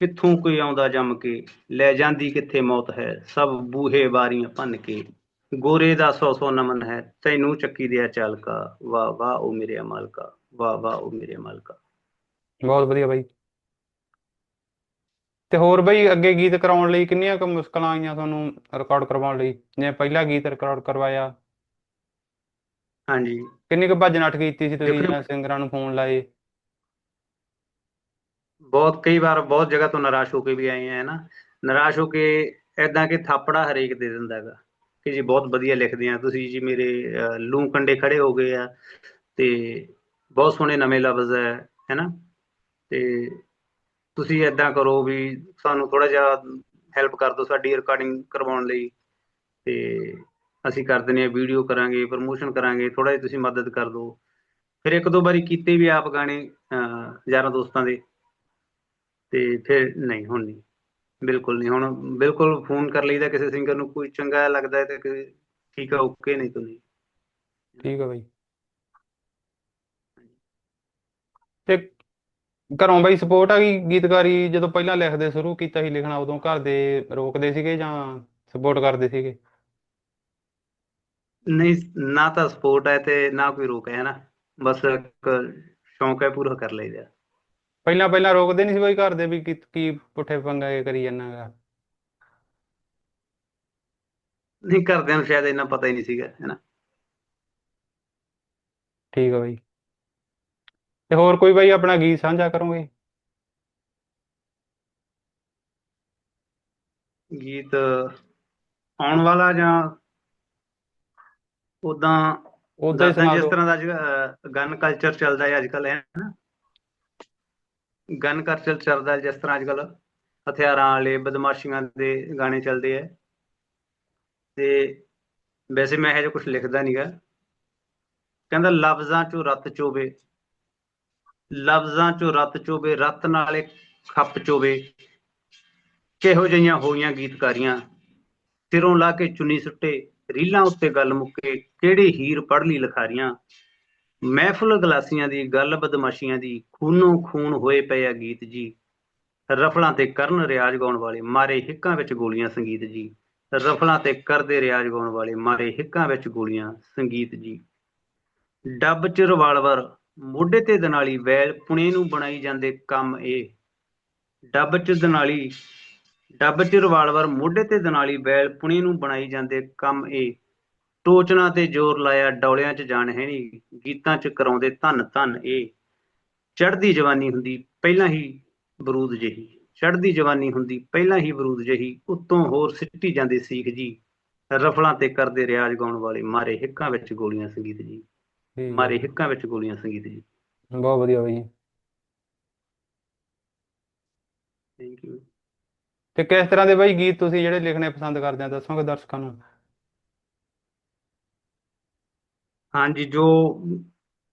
ਕਿੱਥੋਂ ਕੋਈ ਆਉਂਦਾ ਜੰਮ ਕੇ? ਲੈ ਜਾਂਦੀ ਕਿੱਥੇ ਮੌਤ ਹੈ, ਸਭ ਬੂਹੇ ਬਾਰੀਆਂ ਭੰਨ ਕੇ। ਗੋਰੇ ਦਾ ਸੌ ਸੌ ਨਮਨ ਹੈ, ਤੈਨੂੰ ਚੱਕੀ ਦਿਆ ਚਾਲਕਾ। ਵਾਹ ਵਾਹ ਉਹ ਮੇਰੇ ਮਾਲਕਾ, ਵਾਹ ਵਾਹ ਉਹ ਮੇਰੇ ਮਾਲਕਾ। ਬਹੁਤ ਵਧੀਆ ਬਾਈ। ਤੇ ਹੋਰ ਬਾਈ ਅੱਗੇ ਗੀਤ ਕਰਾਉਣ ਲਈ ਕਿੰਨੀਆਂ ਕੁ ਮੁਸ਼ਕਲਾਂ ਆਈਆਂ ਤੁਹਾਨੂੰ ਰਿਕਾਰਡ ਕਰਵਾਉਣ ਲਈ? ਜਿਵੇਂ ਪਹਿਲਾ ਗੀਤ ਰਿਕਾਰਡ ਕਰਵਾਇਆ। ਹਾਂਜੀ। ਕਿੰਨੀ ਕੁ ਭੱਜ ਨੱਠ ਕੀਤੀ ਸੀ ਤੁਸੀਂ ਦੇਖੋ- ਸਿੰਗਰਾਂ ਨੂੰ ਫੋਨ ਲਾਏ? ਬਹੁਤ ਕਈ ਵਾਰ ਬਹੁਤ ਜਗ੍ਹਾ ਤੋਂ ਨਿਰਾਸ਼ ਹੋ ਕੇ ਵੀ ਆਏ ਆ ਨਾ? ਨਿਰਾਸ਼ ਹੋ ਕੇ ਐਦਾਂ ਕਿ ਥਾਪੜਾ ਹਰੇਕ ਦੇ ਦਿੰਦਾ ਹੈਗਾ ਕਿ ਜੀ ਬਹੁਤ ਵਧੀਆ ਲਿਖਦੇ ਆ। ਤੁਸੀਂ ਜੀ ਮੇਰੇ ਅਹ, ਲੂੰ ਕੰਡੇ ਖੜੇ ਹੋ ਗਏ ਆ ਤੇ ਬਹੁਤ ਸੋਹਣੇ ਨਵੇਂ ਲਫ਼ਜ਼ ਹੈ ਹੈਨਾ ਤੇ ਤੁਸੀਂ ਐਦਾਂ ਕਰੋ ਵੀ ਸਾਨੂੰ ਥੋੜਾ ਜਿਹਾ ਹੈਲਪ ਕਰ ਦਿਓ ਸਾਡੀ ਰਿਕਾਰਡਿੰਗ ਕਰਵਾਉਣ ਲਈ ਤੇ ਅਸੀਂ ਕਰ ਦਿੰਦੇ ਆ ਵੀਡੀਓ ਕਰਾਂਗੇ ਪ੍ਰਮੋਸ਼ਨ ਕਰਾਂਗੇ ਥੋੜਾ ਜਿਹਾ ਤੁਸੀਂ ਮਦਦ ਕਰ ਦਿਓ। ਫਿਰ ਇੱਕ ਦੋ ਵਾਰੀ ਕੀਤੇ ਵੀ ਆਪ ਗਾਣੇ ਯਾਰਾਂ ਦੋਸਤਾਂ ਦੇ ਤੇ ਫਿਰ ਨਹੀਂ, ਹੁਣ ਨਹੀਂ। ਬਿਲਕੁਲ ਨਹੀਂ, ਹੁਣ ਬਿਲਕੁਲ ਫੋਨ ਕਰ ਲਈਦਾ ਕਿਸੇ ਸਿੰਗਰ ਨੂੰ, ਕੋਈ ਚੰਗਾ ਲੱਗਦਾ ਹੈ ਤੇ ਠੀਕ ਆ ਓਕੇ ਨਹੀਂ ਤਾਂ ਨਹੀਂ। ਠੀਕ ਆ ਬਾਈ। ਤੇ ਘਰੋਂ ਬਾਈ ਸਪੋਰਟ ਆ ਗਈ ਗੀਤਕਾਰੀ ਜਦੋਂ ਪਹਿਲਾਂ ਲਿਖਦੇ ਸ਼ੁਰੂ ਕੀਤਾ ਸੀ ਲਿਖਣਾ ਉਦੋਂ ਘਰ ਦੇ ਰੋਕਦੇ ਸੀਗੇ ਜਾਂ ਸਪੋਰਟ ਕਰਦੇ ਸੀਗੇ? ਨਹੀਂ ਨਾ ਤਾਂ ਸਪੋਰਟ ਹੈ ਤੇ ਨਾ ਕੋਈ ਰੋਕ ਹੈ ਨਾ। ਬਸ ਇੱਕ ਸ਼ੌਂਕ ਹੈ ਪੂਰਾ ਕਰ ਲਈਦਾ। ਪਹਿਲਾਂ ਪਹਿਲਾਂ ਰੋਕਦੇ ਨਹੀਂ ਸੀ ਬਾਈ ਘਰ ਦੇ ਵੀ ਕੀ ਕੀ ਪੁੱਠੇ ਪੰਗੇ ਕਰੀ ਜਾਂਦਾ ਗਾ? ਨਹੀਂ ਘਰਦਿਆਂ ਨੂੰ ਸ਼ਾਇਦ ਇੰਨਾ ਪਤਾ ਹੀ ਨਹੀਂ ਸੀਗਾ ਹੈਨਾ ਠੀਕ ਆ ਬਾਈ। ਤੇ ਹੋਰ ਕੋਈ ਬਾਈ ਆਪਣਾ ਗੀਤ ਸਾਂਝਾ ਕਰੋਗੇ? ਗੀਤ ਆਉਣ ਵਾਲਾ ਜਾਂ ਉਦਾਂ ਉਦਾਂ ਜਿਸ ਤਰ੍ਹਾਂ ਦਾ ਅੱਜ ਗਨ ਕਲਚਰ ਚੱਲਦਾ ਹੈ ਅੱਜ ਕੱਲ ਹੈ ਨਾ ਗਨ ਕਲਚਰ ਚੱਲਦਾ ਹੈ ਜਿਸ ਤਰ੍ਹਾਂ ਅੱਜ ਕੱਲ ਹਥਿਆਰਾਂ ਵਾਲੇ ਬਦਮਾਸ਼ੀਆਂ ਦੇ ਗਾਣੇ ਚੱਲਦੇ ਹੈ। ਤੇ ਵੈਸੇ ਮੈਂ ਇਹ ਜਿਹਾ ਕੁਝ ਲਿਖਦਾ ਨਹੀਂਗਾ ਕਹਿੰਦਾ ਲਫ਼ਜ਼ਾਂ ਚੋਂ ਰਤ ਚੋਵੇ। ਲਫ਼ਜ਼ਾਂ ਚੋਂ ਰਤ ਚੋਵੇ, ਰਤ ਨਾਲੇ ਖੱਪ ਚੋਵੇ। ਕਿਹੋ ਜਿਹੀਆਂ ਹੋਈਆਂ ਗੀਤਕਾਰੀਆਂ? ਸਿਰੋਂ ਲਾ ਕੇ ਚੁੰਨੀ ਸੁੱਟੇ, ਰੀਲਾਂ ਉੱਤੇ ਗੱਲ ਮੁੱਕੇ, ਕਿਹੜੇ ਹੀਰ ਪੜ੍ਹ ਲਈ ਲਖਾਰੀਆਂ? ਮਹਿਫਲ ਗਲਾਸੀਆਂ ਦੀ ਗੱਲ ਬਦਮਾਸ਼ੀਆਂ ਦੀ, ਖੂਨੋਂ ਖੂਨ ਹੋਏ ਪਏ ਆ ਗੀਤ ਜੀ। ਰਫਲਾਂ ਤੇ ਕਰਨ ਰਿਆਜ਼ ਗਾਉਣ ਵਾਲੇ, ਮਾਰੇ ਹਿੱਕਾਂ ਵਿੱਚ ਗੋਲੀਆਂ ਸੰਗੀਤ ਜੀ। ਰਫਲਾਂ ਤੇ ਕਰਦੇ ਰਿਆਜ਼ ਗਾਉਣ ਵਾਲੇ, ਮਾਰੇ ਹਿੱਕਾਂ ਵਿੱਚ ਗੋਲੀਆਂ ਸੰਗੀਤ ਜੀ। ਡੱਬ ਚ ਰਿਵਾਲਵਰ ਮੋਢੇ ਤੇ ਦਨਾਲੀ ਵੈਲ ਪੁਣੇ ਨੂੰ ਬਣਾਈ ਜਾਂਦੇ ਕੰਮ ਇਹ। ਡੱਬ ਚ ਦਨਾਲੀ, ਡੱਬ ਚ ਰਿਵਾਲਵਰ ਮੋਢੇ ਤੇ ਦਨਾਲੀ ਵੈਲ ਪੁਣੇ ਨੂੰ ਬਣਾਈ ਜਾਂਦੇ ਕੰਮ ਇਹ। ਟੋਚਨਾ ਤੇ ਜ਼ੋਰ ਲਾਇਆ ਡੌਲਿਆਂ ਚ ਜਾਣ ਹੈ ਨੀ ਗੀਤਾਂ ਚ ਕਰਾਉਂਦੇ ਧੰਨ ਧੰਨ ਇਹ। ਚੜ੍ਹਦੀ ਜਵਾਨੀ ਹੁੰਦੀ ਪਹਿਲਾਂ ਹੀ ਬਰੂਦ ਜਹੀ। ਚੜ੍ਹਦੀ ਜਵਾਨੀ ਹੁੰਦੀ ਪਹਿਲਾਂ ਹੀ ਬਰੂਦ ਜਹੀ, ਉੱਤੋਂ ਹੋਰ ਸਿੱਟੀ ਜਾਂਦੇ ਸੀਖ ਜੀ। ਰਫਲਾਂ ਤੇ ਕਰਦੇ ਰਿਆਜ਼ ਗਾਉਣ ਵਾਲੇ ਮਾਰੇ ਹਿੱਕਾਂ ਵਿੱਚ ਗੋਲੀਆਂ ਸੰਗੀਤ ਜੀ। ਠੀਕ ਮਾਰੇ। ਹਿੱਕਾਂ ਵਿੱਚ ਗੋਲੀਆਂ ਸੰਗੀਤ ਜੀ। ਬਹੁਤ ਵਧੀਆ ਬਾਈ ਥੈਂਕ ਯੂ ਤੇ ਕਿਸ ਤਰ੍ਹਾਂ ਦੇ ਬਾਈ ਗੀਤ ਤੁਸੀਂ ਜਿਹੜੇ ਲਿਖਣੇ ਪਸੰਦ ਕਰਦੇ ਆ ਦੱਸੋਗੇ ਦਰਸ਼ਕਾਂ ਨੂੰ? ਹਾਂਜੀ ਜੋ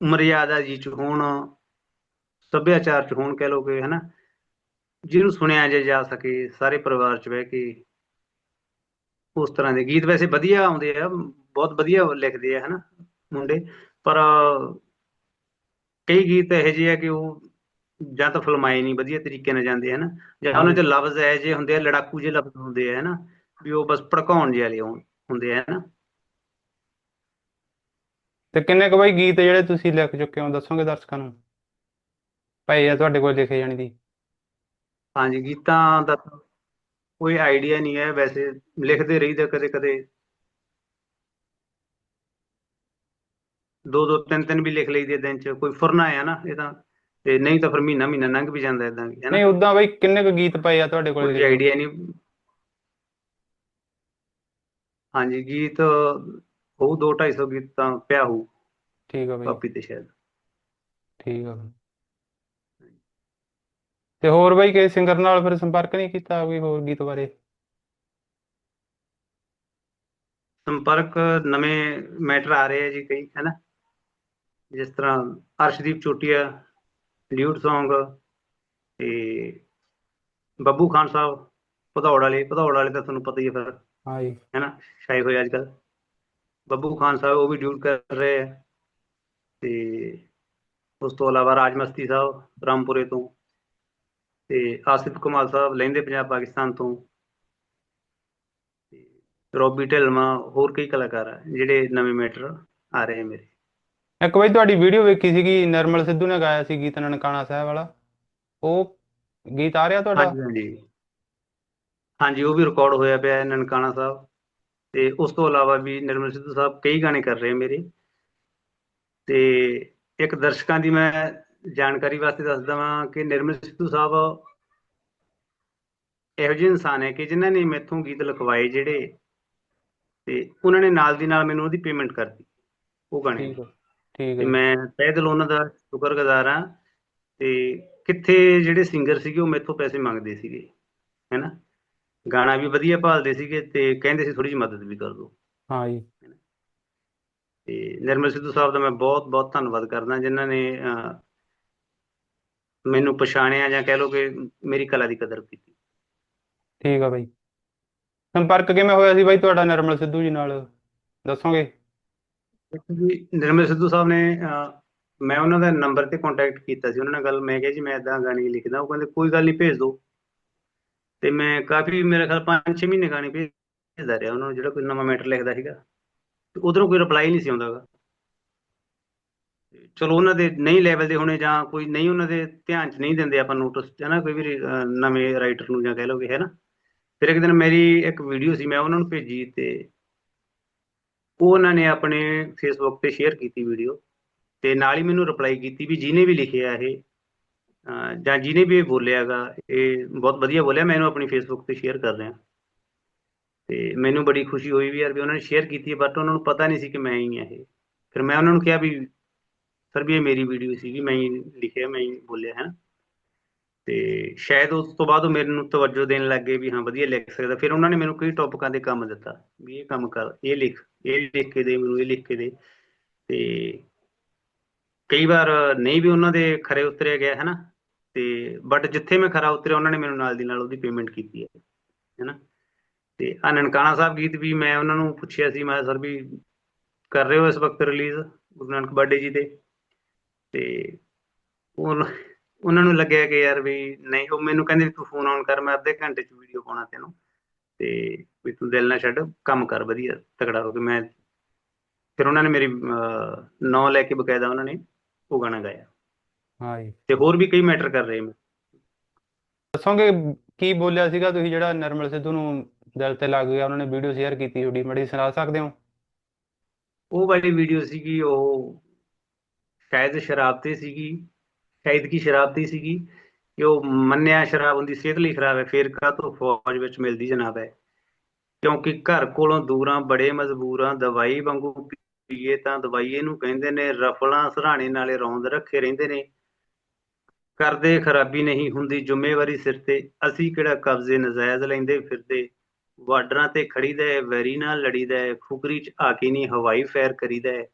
ਮਰਿਆਦਾ ਜੀ ਚ ਹੋਣ ਸੱਭਿਆਚਾਰ ਚ ਹੋਣ ਕਹਿ ਲੋ ਕਿ ਹਨਾ? ਜਿਹਨੂੰ ਸੁਣਿਆ ਜੇ ਜਾ ਸਕੇ ਸਾਰੇ ਪਰਿਵਾਰ ਚ ਬਹਿ ਕੇ ਉਸ ਤਰ੍ਹਾਂ ਦੇ ਗੀਤ ਵੈਸੇ ਵਧੀਆ ਆਉਂਦੇ ਆ ਬਹੁਤ ਵਧੀਆ ਲਿਖਦੇ ਆ ਹਨਾ? ਮੁੰਡੇ। ਪਰ ਕਈ ਗੀਤ ਇਹੋ ਜਿਹੇ ਆ ਕਿ ਉਹ ਜਾਂ ਤਾਂ ਫਿਲਮਾਏ ਨਹੀਂ ਵਧੀਆ ਤਰੀਕੇ ਨਾਲ ਜਾਂਦੇ ਹਨ? ਜਾਂ ਉਹਨਾਂ 'ਚ ਲਫ਼ਜ਼ ਇਹੋ ਜਿਹੇ ਹੁੰਦੇ ਆ ਲੜਾਕੂ ਜਿਹੇ ਲਫ਼ਜ਼ ਹੁੰਦੇ ਆ ਹਨਾ? ਵੀ ਉਹ ਬਸ ਭੜਕਾਉਣ ਜਿਹੇ ਵਾਲੇ ਹੁੰਦੇ ਆ ਹਨਾ? ਤੇ ਕਿੰਨੇ ਕੁ ਬਾਈ ਗੀਤ ਜਿਹੜੇ ਤੁਸੀਂ ਲਿਖ ਚੁੱਕੇ ਹੋ ਦੱਸੋਗੇ ਦਰਸ਼ਕਾਂ ਨੂੰ? ਪਏ ਆ ਤੁਹਾਡੇ ਕੋਲ ਲਿਖੇ ਜਾਣੀ ਦੀ। ਹਾਂਜੀ ਗੀਤਾਂ ਦਾ ਕੋਈ ਆਈਡੀਆ ਨਹੀਂ ਹੈ ਵੈਸੇ ਲਿਖਦੇ ਰਹੀਦਾ ਕਦੇ ਕਦੇ ਦੋ ਦੋ ਤਿੰਨ ਤਿੰਨ ਵੀ ਲਿਖ ਲਈਦੇ ਦਿਨ ਚ ਕੋਈ ਫੁਰਨਾ ਆ ਨਾ ਇਹ ਤਾਂ ਤੇ ਨਹੀਂ ਤਾਂ ਫਿਰ ਮਹੀਨਾ ਮਹੀਨਾ ਲੰਘ ਵੀ ਜਾਂਦਾ ਇਦਾਂ ਵੀ ਹੈ ਨਾ? ਨਹੀਂ ਉਦਾਂ ਬਈ ਕਿੰਨੇ ਕੁ ਗੀਤ ਪਏ ਆ ਤੁਹਾਡੇ ਕੋਲ? ਕੋਈ ਆਈਡੀਆ ਨਹੀਂ। ਹਾਂਜੀ ਗੀਤ ਹੋਊ 2 250 ਗੀਤ ਤਾਂ ਪਿਆ ਹੋਊ ਠੀਕ ਆ ਬਈ। ਕਾਪੀ ਤੇ ਸ਼ਾਇਦ। ਠੀਕ ਆ ਤੇ ਹੋਰ ਬਈ ਕਿਸੇ ਸਿੰਗਰ ਨਾਲ ਫਿਰ ਸੰਪਰਕ ਨਹੀਂ ਕੀਤਾ ਕੋਈ ਹੋਰ ਗੀਤ ਬਾਰੇ? ਸੰਪਰਕ ਨਵੇਂ ਮੈਟਰ ਆ ਰਹੇ ਆ ਜੀ ਕਈ ਹੈ ਨਾ? ਜਿਸ ਤਰ੍ਹਾਂ ਅਰਸ਼ਦੀਪ ਚੋਟੀਆ ਡਿਊਟ Song ਤੇ ਬੱਬੂ ਖਾਨ ਸਾਹਿਬ ਭਦੌੜ ਵਾਲੇ ਭਦੌੜ ਵਾਲੇ ਤਾਂ ਤੁਹਾਨੂੰ ਪਤਾ ਹੀ ਹੈ ਫਿਰ ਹਾਂ ਜੀ। ਹੈ ਨਾ ਛਾਏ ਹੋਏ ਅੱਜ ਕੱਲ ਬੱਬੂ ਖਾਨ ਸਾਹਿਬ ਉਹ ਵੀ ਡਿਊਟ ਕਰ ਰਹੇ ਆ ਤੇ ਉਸ ਤੋਂ ਇਲਾਵਾ ਰਾਜ ਮਸਤੀ ਸਾਹਿਬ ਰਾਮਪੁਰੇ ਤੋਂ ਤੇ ਆਸਿਫ ਕਮਾਲ ਸਾਹਿਬ ਲਹਿੰਦੇ ਪੰਜਾਬ ਪਾਕਿਸਤਾਨ ਤੋਂ। ਤੇ ਰੋਬੀ ਢਿਲਮਾ ਹੋਰ ਕਈ ਕਲਾਕਾਰ ਆ ਜਿਹੜੇ ਨਵੇਂ ਮੈਟਰ ਆ ਰਹੇ ਮੇਰੇ। ਇੱਕ ਬਈ ਤੁਹਾਡੀ ਵੀਡੀਓ ਵੇਖੀ ਸੀਗੀ ਨਿਰਮਲ ਸਿੱਧੂ ਨੇ ਗਾਇਆ ਸੀ ਗੀਤ ਨਨਕਾਣਾ ਸਾਹਿਬ ਵਾਲਾ। ਉਹ ਗੀਤ ਆ ਰਿਹਾ ਤੁਹਾਡਾ? ਹਾਂਜੀ ਹਾਂਜੀ। ਹਾਂਜੀ ਉਹ ਵੀ ਰਿਕਾਰਡ ਹੋਇਆ ਪਿਆ ਹੈ ਨਨਕਾਣਾ ਸਾਹਿਬ। ਤੇ ਉਸ ਤੋਂ ਇਲਾਵਾ ਵੀ ਨਿਰਮਲ ਸਿੱਧੂ ਸਾਹਿਬ ਕਈ ਗਾਣੇ ਕਰ ਰਹੇ ਆ ਮੇਰੇ। ਤੇ ਇੱਕ ਦਰਸ਼ਕਾਂ ਦੀ ਮੈਂ ਜਾਣਕਾਰੀ ਵਾਸਤੇ ਦੱਸ ਦਵਾਂ ਕਿ ਨਿਰਮਲ ਸਿੱਧੂ ਸਾਹਿਬ ਇਹੋ ਜਿਹੇ ਇਨਸਾਨ ਹੈ ਕਿ ਜਿਨ੍ਹਾਂ ਨੇ ਮੈਥੋਂ ਗੀਤ ਲਿਖਵਾਏ ਜਿਹੜੇ ਤੇ ਉਹਨਾਂ ਨੇ ਨਾਲ ਦੀ ਨਾਲ ਮੈਨੂੰ ਉਹਦੀ ਪੇਮੈਂਟ ਕਰਤੀ। ਉਹ ਗਾਣੇ। ਠੀਕ ਹੈ ਮੈਂ ਤਹਿ ਦਿਲੋਂ ਉਹਨਾਂ ਦਾ ਸ਼ੁਕਰਗੁਜ਼ਾਰ ਹਾਂ ਤੇ ਕਿੱਥੇ ਜਿਹੜੇ ਸਿੰਗਰ ਸੀਗੇ ਉਹ ਮੈਥੋਂ ਪੈਸੇ ਮੰਗਦੇ ਸੀਗੇ ਹੈਨਾ? ਗਾਣਾ ਵੀ ਵਧੀਆ ਭਾਲਦੇ ਸੀਗੇ ਤੇ ਕਹਿੰਦੇ ਸੀ ਥੋੜੀ ਜਿਹੀ ਮਦਦ ਵੀ ਕਰ ਦਿਓ। ਹਾਂ ਜੀ। ਤੇ ਨਿਰਮਲ ਸਿੱਧੂ ਸਾਹਿਬ ਦਾ ਮੈਂ ਬਹੁਤ ਬਹੁਤ ਧੰਨਵਾਦ ਕਰਦਾ ਜਿਨ੍ਹਾਂ ਨੇ ਮੈਨੂੰ ਪਛਾਣਿਆ ਜਾਂ ਕਹਿ ਲਓ ਕਿ ਮੇਰੀ ਕਲਾ ਦੀ ਕਦਰ ਕੀਤੀ। ਠੀਕ ਆ ਬਈ। ਸੰਪਰਕ ਕਿਵੇਂ ਹੋਇਆ ਸੀ ਬਾਈ ਤੁਹਾਡਾ ਨਿਰਮਲ ਸਿੱਧੂ ਜੀ ਨਾਲ? ਦੱਸੋਗੇ? ਜੀ, ਨਿਰਮਲ ਸਿੱਧੂ ਸਾਹਿਬ ਨੇ ਮੈਂ ਉਹਨਾਂ ਦਾ ਨੰਬਰ ਤੇ ਕੰਟੈਕਟ ਕੀਤਾ ਸੀ, ਉਹਨਾਂ ਨਾਲ ਗੱਲ, ਮੈਂ ਕਿਹਾ ਜੀ ਮੈਂ ਇਦਾਂ ਗਾਣੇ ਲਿਖਦਾ, ਉਹ ਕਹਿੰਦੇ ਕੋਈ ਗੱਲ ਨਹੀਂ ਭੇਜ ਦਿਓ। ਤੇ ਮੈਂ ਕਾਫੀ, ਮੇਰੇ ਖਿਆਲ 5-6 ਮਹੀਨੇ ਗਾਣੇ ਭੇਜਦਾ ਰਿਹਾ, ਉਹਨਾਂ ਨੂੰ ਜਿਹੜਾ ਕੋਈ ਨਵਾਂ ਮੈਟਰ ਲਿਖਦਾ ਸੀਗਾ। ਤੇ ਉਧਰੋਂ ਕੋਈ ਰਿਪਲਾਈ ਨਹੀਂ ਸੀ ਆਉਂਦਾਗਾ। ਚਲੋ ਉਹਨਾਂ ਦੇ ਨਹੀਂ ਲੈਵਲ ਦੇ ਹੋਣੇ ਜਾਂ ਕੋਈ ਨਹੀਂ, ਉਹਨਾਂ ਦੇ ਧਿਆਨ 'ਚ ਨਹੀਂ ਦਿੰਦੇ ਆਪਾਂ ਨੋਟਿਸ ਹੈ ਨਾ ਕੋਈ ਵੀ ਨਵੇਂ ਰਾਈਟਰ ਨੂੰ ਜਾਂ ਕਹਿ ਲਓਗੇ ਹੈ ਨਾ ਫਿਰ ਇੱਕ ਦਿਨ ਮੇਰੀ ਇੱਕ ਵੀਡੀਓ ਸੀ, ਮੈਂ ਉਹਨਾਂ ਨੂੰ ਭੇਜੀ ਤੇ ਉਹ ਉਹਨਾਂ ਨੇ ਆਪਣੇ ਫੇਸਬੁੱਕ ਤੇ ਸ਼ੇਅਰ ਕੀਤੀ ਵੀਡੀਓ ਤੇ ਨਾਲ ਹੀ ਮੈਨੂੰ ਰਿਪਲਾਈ ਕੀਤੀ ਵੀ ਜਿਹਨੇ ਵੀ ਲਿਖਿਆ ਇਹ ਜਾਂ ਜਿਹਨੇ ਵੀ ਇਹ ਬੋਲਿਆਗਾ ਇਹ ਬਹੁਤ ਵਧੀਆ ਬੋਲਿਆ, ਮੈਂ ਇਹਨੂੰ ਆਪਣੀ ਫੇਸਬੁੱਕ ਤੇ ਸ਼ੇਅਰ ਕਰ ਰਿਹਾ। ਤੇ ਮੈਨੂੰ ਬੜੀ ਖੁਸ਼ੀ ਹੋਈ ਵੀ ਯਾਰ ਵੀ ਉਹਨਾਂ ਨੇ ਸ਼ੇਅਰ ਕੀਤੀ ਹੈ ਬਟ ਉਹਨਾਂ ਨੂੰ ਪਤਾ ਨਹੀਂ ਸੀ ਕਿ ਮੈਂ ਹੀ ਹਾਂ ਇਹ। ਫਿਰ ਮੈਂ ਉਹਨਾਂ ਨੂੰ ਕਿਹਾ ਵੀ, ਸਰ ਵੀ ਇਹ ਮੇਰੀ ਵੀਡੀਓ ਸੀਗੀ, ਮੈਂ ਹੀ ਲਿਖਿਆ, ਮੈਂ ਹੀ ਬੋਲਿਆ ਹੈ ਨਾ ਤੇ ਸ਼ਾਇਦ ਉਸ ਤੋਂ ਬਾਅਦ ਉਹ ਮੈਨੂੰ ਤਵੱਜੋ ਦੇਣ ਲੱਗ ਗਏ ਵੀ ਹਾਂ, ਵਧੀਆ ਲਿਖ ਸਕਦਾ। ਫਿਰ ਉਹਨਾਂ ਨੇ ਮੈਨੂੰ ਕਈ ਟੌਪਿਕਾਂ ਦੇ ਕੰਮ ਦਿੱਤਾ ਵੀ ਇਹ ਕੰਮ ਕਰ, ਇਹ ਲਿਖ ਇਹ ਲਿਖ ਕੇ ਦੇ ਮੈਨੂੰ, ਇਹ ਲਿਖ ਕੇ ਦੇ। ਤੇ ਕਈ ਵਾਰ ਨਹੀਂ ਵੀ ਉਹਨਾਂ ਦੇ ਖਰੇ ਉਤਰਿਆ ਗਿਆ ਹੈ ਨਾ ਤੇ ਬਟ ਜਿੱਥੇ ਮੈਂ ਖਰਾ ਉਤਰਿਆ, ਉਹਨਾਂ ਨੇ ਮੈਨੂੰ ਨਾਲ ਦੀ ਨਾਲ ਉਹਦੀ ਪੇਮੈਂਟ ਕੀਤੀ ਹੈ, ਹੈਨਾ? ਤੇ ਆ ਨਨਕਾਣਾ ਸਾਹਿਬ ਗੀਤ ਵੀ ਮੈਂ ਉਹਨਾਂ ਨੂੰ ਪੁੱਛਿਆ ਸੀ, ਮੈਂ ਸਰ ਵੀ ਕਰ ਰਹੇ ਹੋ ਇਸ ਵਕਤ ਰਿਲੀਜ਼ ਗੁਰੂ ਨਾਨਕ ਬਰਥਡੇ ਜੀ ਤੇ ਤੇ ਉਹ ਉਹਨਾਂ ਨੂੰ ਲੱਗਿਆ ਕਿ ਯਾਰ ਵੀ ਨਹੀਂ ਉਹ ਮੈਨੂੰ ਕਹਿੰਦੇ ਵੀ ਤੂੰ ਫੋਨ ਆਨ ਕਰ ਮੈਂ ਅੱਧੇ ਘੰਟੇ ਚ ਵੀਡੀਓ ਪਾਉਣਾ ਤੈਨੂੰ ਤੇ ਵੀ ਤੂੰ ਦਿਲ ਨਾ ਛੱਡ ਕੰਮ ਕਰ ਵਧੀਆ ਤਕੜਾ ਹੋ ਕੇ ਮੈਂ ਫਿਰ ਉਹਨਾਂ ਨੇ ਮੇਰੀ ਨਾਂ ਲੈ ਕੇ ਬਕਾਇਦਾ ਉਹਨਾਂ ਨੇ ਉਹ ਗਾਣਾ ਗਾਇਆ। ਹਾਂ ਜੀ। ਤੇ ਹੋਰ ਵੀ ਕਈ ਮੈਟਰ ਕਰ ਰਹੇ ਮੈਂ। ਦੱਸੋਗੇ ਕੀ ਬੋਲਿਆ ਸੀਗਾ ਤੁਸੀਂ ਜਿਹੜਾ ਨਿਰਮਲ ਸਿੱਧੂ ਨੂੰ ਦਿਲ ਤੇ ਲੱਗ ਗਿਆ ਉਹਨਾਂ ਨੇ ਵੀਡੀਓ ਸ਼ੇਅਰ ਕੀਤੀ ਤੁਹਾਡੀ ਮੜੀ ਸੁਣਾ ਸਕਦੇ ਹੋ? ਉਹ ਵਾਲੀ ਵੀਡੀਓ ਸੀਗੀ ਉਹ ਸ਼ਾਇਦ ਸ਼ਰਾਬ ਤੇ ਸੀਗੀ। ਸ਼ਾਇਦ ਕੀ ਸ਼ਰਾਬ ਤੇ ਸੀਗੀ ਕਿ ਉਹ ਮੰਨਿਆ ਸ਼ਰਾਬ ਹੁੰਦੀ ਸਿਹਤ ਲਈ ਖਰਾਬ ਹੈ, ਫੇਰ ਕਾ ਤੋਂ ਫੌਜ ਵਿੱਚ ਮਿਲਦੀ ਜਨਾਬ ਹੈ? ਕਿਉਂਕਿ ਘਰ ਕੋਲੋਂ ਦੂਰਾਂ ਬੜੇ ਮਜਬੂਰਾਂ ਦਵਾਈ ਵਾਂਗੂ ਪੀਏ ਤਾਂ ਦਵਾਈਏ ਨੂੰ ਕਹਿੰਦੇ ਨੇ, ਰਫਲਾਂ ਸਰਾਣੇ ਨਾਲੇ ਰੌਂਦ ਰੱਖੇ ਰਹਿੰਦੇ ਨੇ। ਕਰਦੇ ਖਰਾਬੀ ਨਹੀਂ ਹੁੰਦੀ, ਜ਼ਿੰਮੇਵਾਰੀ ਸਿਰ ਤੇ। ਅਸੀਂ ਕਿਹੜਾ ਕਬਜ਼ੇ ਨਜਾਇਜ਼ ਲੈਂਦੇ ਫਿਰਦੇ? ਬਾਰਡਰਾਂ ਤੇ ਖੜੀਦਾ ਹੈ, ਵੈਰੀ ਨਾਲ ਲੜੀਦਾ ਹੈ ਫੁਕਰੀ ਚ ਆ ਕੇ ਨਹੀਂ ਹਵਾਈ ਫੈਰ ਕਰੀਦਾ ਹੈ।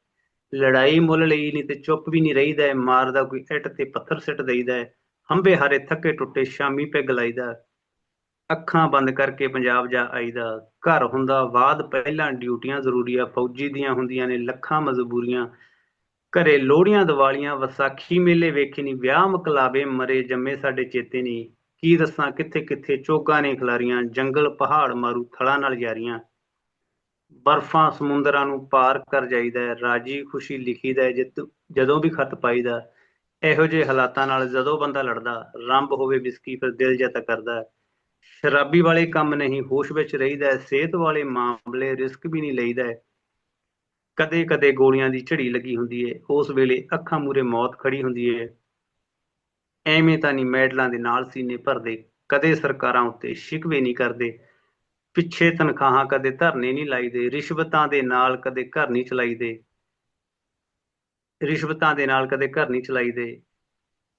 ਲੜਾਈ ਮੁੱਲ ਲਈ ਨਹੀਂ ਤੇ ਚੁੱਪ ਵੀ ਨਹੀਂ ਰਹੀਦਾ ਹੈ। ਮਾਰਦਾ ਕੋਈ ਇੱਟ ਤੇ ਪੱਥਰ ਸਿੱਟ ਦੇਈਦਾ ਹੈ। ਹੰਬੇ ਹਾਰੇ ਥੱਕੇ ਟੁੱਟੇ ਸ਼ਾਮੀ ਪੈਗ ਲਾਈਦਾ ਅੱਖਾਂ ਬੰਦ ਕਰਕੇ ਪੰਜਾਬ ਜਾ ਆਈਦਾ ਘਰ ਹੁੰਦਾ ਬਾਅਦ ਪਹਿਲਾਂ ਡਿਊਟੀਆਂ ਜ਼ਰੂਰੀ ਆ ਫੌਜੀ ਦੀਆਂ ਹੁੰਦੀਆਂ ਨੇ ਲੱਖਾਂ ਮਜਬੂਰੀਆਂ। ਘਰੇ ਲੋਹੜੀਆਂ ਦੀਵਾਲੀਆਂ, ਵਿਸਾਖੀ ਮੇਲੇ ਵੇਖੇ ਨਹੀਂ ਵਿਆਹ ਮਕਲਾਵੇ ਮਰੇ, ਜੰਮੇ ਸਾਡੇ ਚੇਤੇ ਨਹੀਂ ਕੀ ਦੱਸਾਂ ਕਿੱਥੇ ਕਿੱਥੇ ਚੋਗਾਂ ਨੇ ਖਿਲਾਰੀਆਂ, ਜੰਗਲ ਪਹਾੜ ਮਾਰੂ, ਥਲਾਂ ਨਾਲ ਯਾਰੀਆਂ। ਬਰਫਾਂ ਸਮੁੰਦਰਾਂ ਨੂੰ ਪਾਰ ਕਰ ਜਾਈਦਾ ਹੈ, ਰਾਜੀ ਖੁਸ਼ੀ ਲਿਖੀਦਾ ਹੈ, ਜਿੱਤ ਜਦੋਂ ਵੀ ਖਤ ਪਾਈਦਾ ਇਹੋ ਜਿਹੇ ਹਾਲਾਤਾਂ ਨਾਲ ਜਦੋਂ ਬੰਦਾ ਲੜਦਾ ਰੰਬ ਹੋਵੇ ਵਿਸਕੀ ਫਿਰ ਦਿਲ ਜਤ ਕਰਦਾ ਸ਼ਰਾਬੀ ਵਾਲੇ ਕੰਮ ਨਹੀਂ, ਹੋਸ਼ ਵਿੱਚ ਰਹੀਦਾ ਸਿਹਤ ਵਾਲੇ ਮਾਮਲੇ ਰਿਸਕ ਵੀ ਨਹੀਂ ਲਈਦਾ ਕਦੇ ਕਦੇ ਗੋਲੀਆਂ ਦੀ ਝੜੀ ਲੱਗੀ ਹੁੰਦੀ ਏ ਉਸ ਵੇਲੇ ਅੱਖਾਂ ਮੂਰੇ ਮੌਤ ਖੜੀ ਹੁੰਦੀ ਏ ਐਵੇਂ ਤਾਂ ਨਹੀਂ ਮੈਡਲਾਂ ਦੇ ਨਾਲ ਸੀਨੇ ਭਰਦੇ, ਕਦੇ ਸਰਕਾਰਾਂ ਉੱਤੇ ਸ਼ਿਕਵੇ ਨਹੀਂ ਕਰਦੇ। ਪਿੱਛੇ ਤਨਖਾਹਾਂ ਕਦੇ ਧਰਨੇ ਨਹੀਂ ਲਾਈਦੇ ਰਿਸ਼ਵਤਾਂ ਦੇ ਨਾਲ ਕਦੇ ਘਰ ਨਹੀਂ ਚਲਾਈਦੇ। ਰਿਸ਼ਵਤਾਂ ਦੇ ਨਾਲ ਕਦੇ ਘਰ ਨਹੀਂ ਚਲਾਈਦੇ।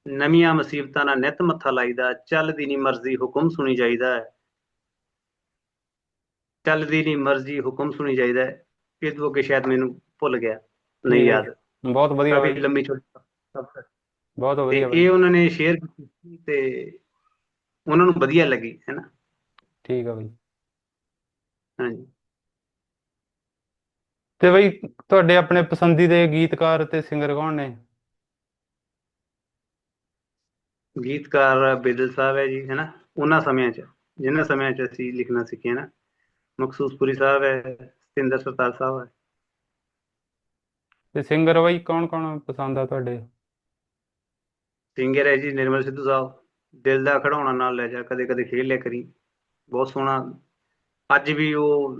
ਨਵੀਆਂ ਮੁਸੀਬਤਾਂ ਨਾਲ ਨਿੱਤ ਮੱਥਾ ਲਾਈਦਾ ਚੱਲਦੀ ਨਹੀਂ ਮਰਜ਼ੀ ਹੁਕਮ ਸੁਣੀ ਜਾਈਦਾ। ਚੱਲਦੀ ਨਹੀਂ ਮਰਜ਼ੀ ਹੁਕਮ ਸੁਣੀ ਜਾਈਦਾ। ਇਹ ਤੋਂ ਅੱਗੇ ਸ਼ਾਇਦ ਮੈਨੂੰ ਭੁੱਲ ਗਿਆ ਨਹੀਂ। ਯਾਦ। ਬਹੁਤ ਵਧੀਆ ਬਾਈ। ਲੰਮੀ ਛੋਟੀ ਬਹੁਤ ਵਧੀਆ ਇਹ ਉਹਨਾਂ ਨੇ ਸ਼ੇਅਰ ਕੀਤੀ ਤੇ ਉਹਨਾਂ ਨੂੰ ਵਧੀਆ ਲੱਗੀ ਹੈ ਨਾ? ਠੀਕ ਆ ਬਾਈ। ਹਾਂਜੀ। ਤੇ ਬਾਈ ਤੁਹਾਡੇ ਆਪਣੇ ਪਸੰਦੀਦੇ ਗੀਤਕਾਰ ਤੇ ਸਿੰਗਰ ਕੌਣ ਨੇ? ਗੀਤਕਾਰ ਬਿਦਲ ਸਾਹਿਬ ਹੈ ਜੀ ਹੈ ਨਾ ਉਹਨਾਂ ਸਮਿਆਂ 'ਚ ਜਿਨ੍ਹਾਂ ਸਮਿਆਂ 'ਚ ਅਸੀਂ ਲਿਖਣਾ ਸਿੱਖਿਆ ਨਾ। ਮਖਸੂਸਪੁਰੀ ਸਾਹਿਬ ਹੈ ਸਤਿੰਦਰ ਸਰਤਾਜ ਸਾਹਿਬ ਹੈ। ਤੇ ਸਿੰਗਰ ਬਾਈ ਕੌਣ ਕੌਣ ਪਸੰਦ ਆ ਤੁਹਾਡੇ? ਸਿੰਗਰ ਹੈ ਜੀ ਨਿਰਮਲ ਸਿੱਧੂ ਸਾਹਿਬ। ਦਿਲ ਦਾ ਖੜਾਉਣਾ ਨਾਲ ਲੈ ਜਾ ਕਦੇ ਕਦੇ ਖੇਡ ਲਿਆ ਕਰੀ। ਬਹੁਤ ਸੋਹਣਾ ਅੱਜ ਵੀ ਉਹ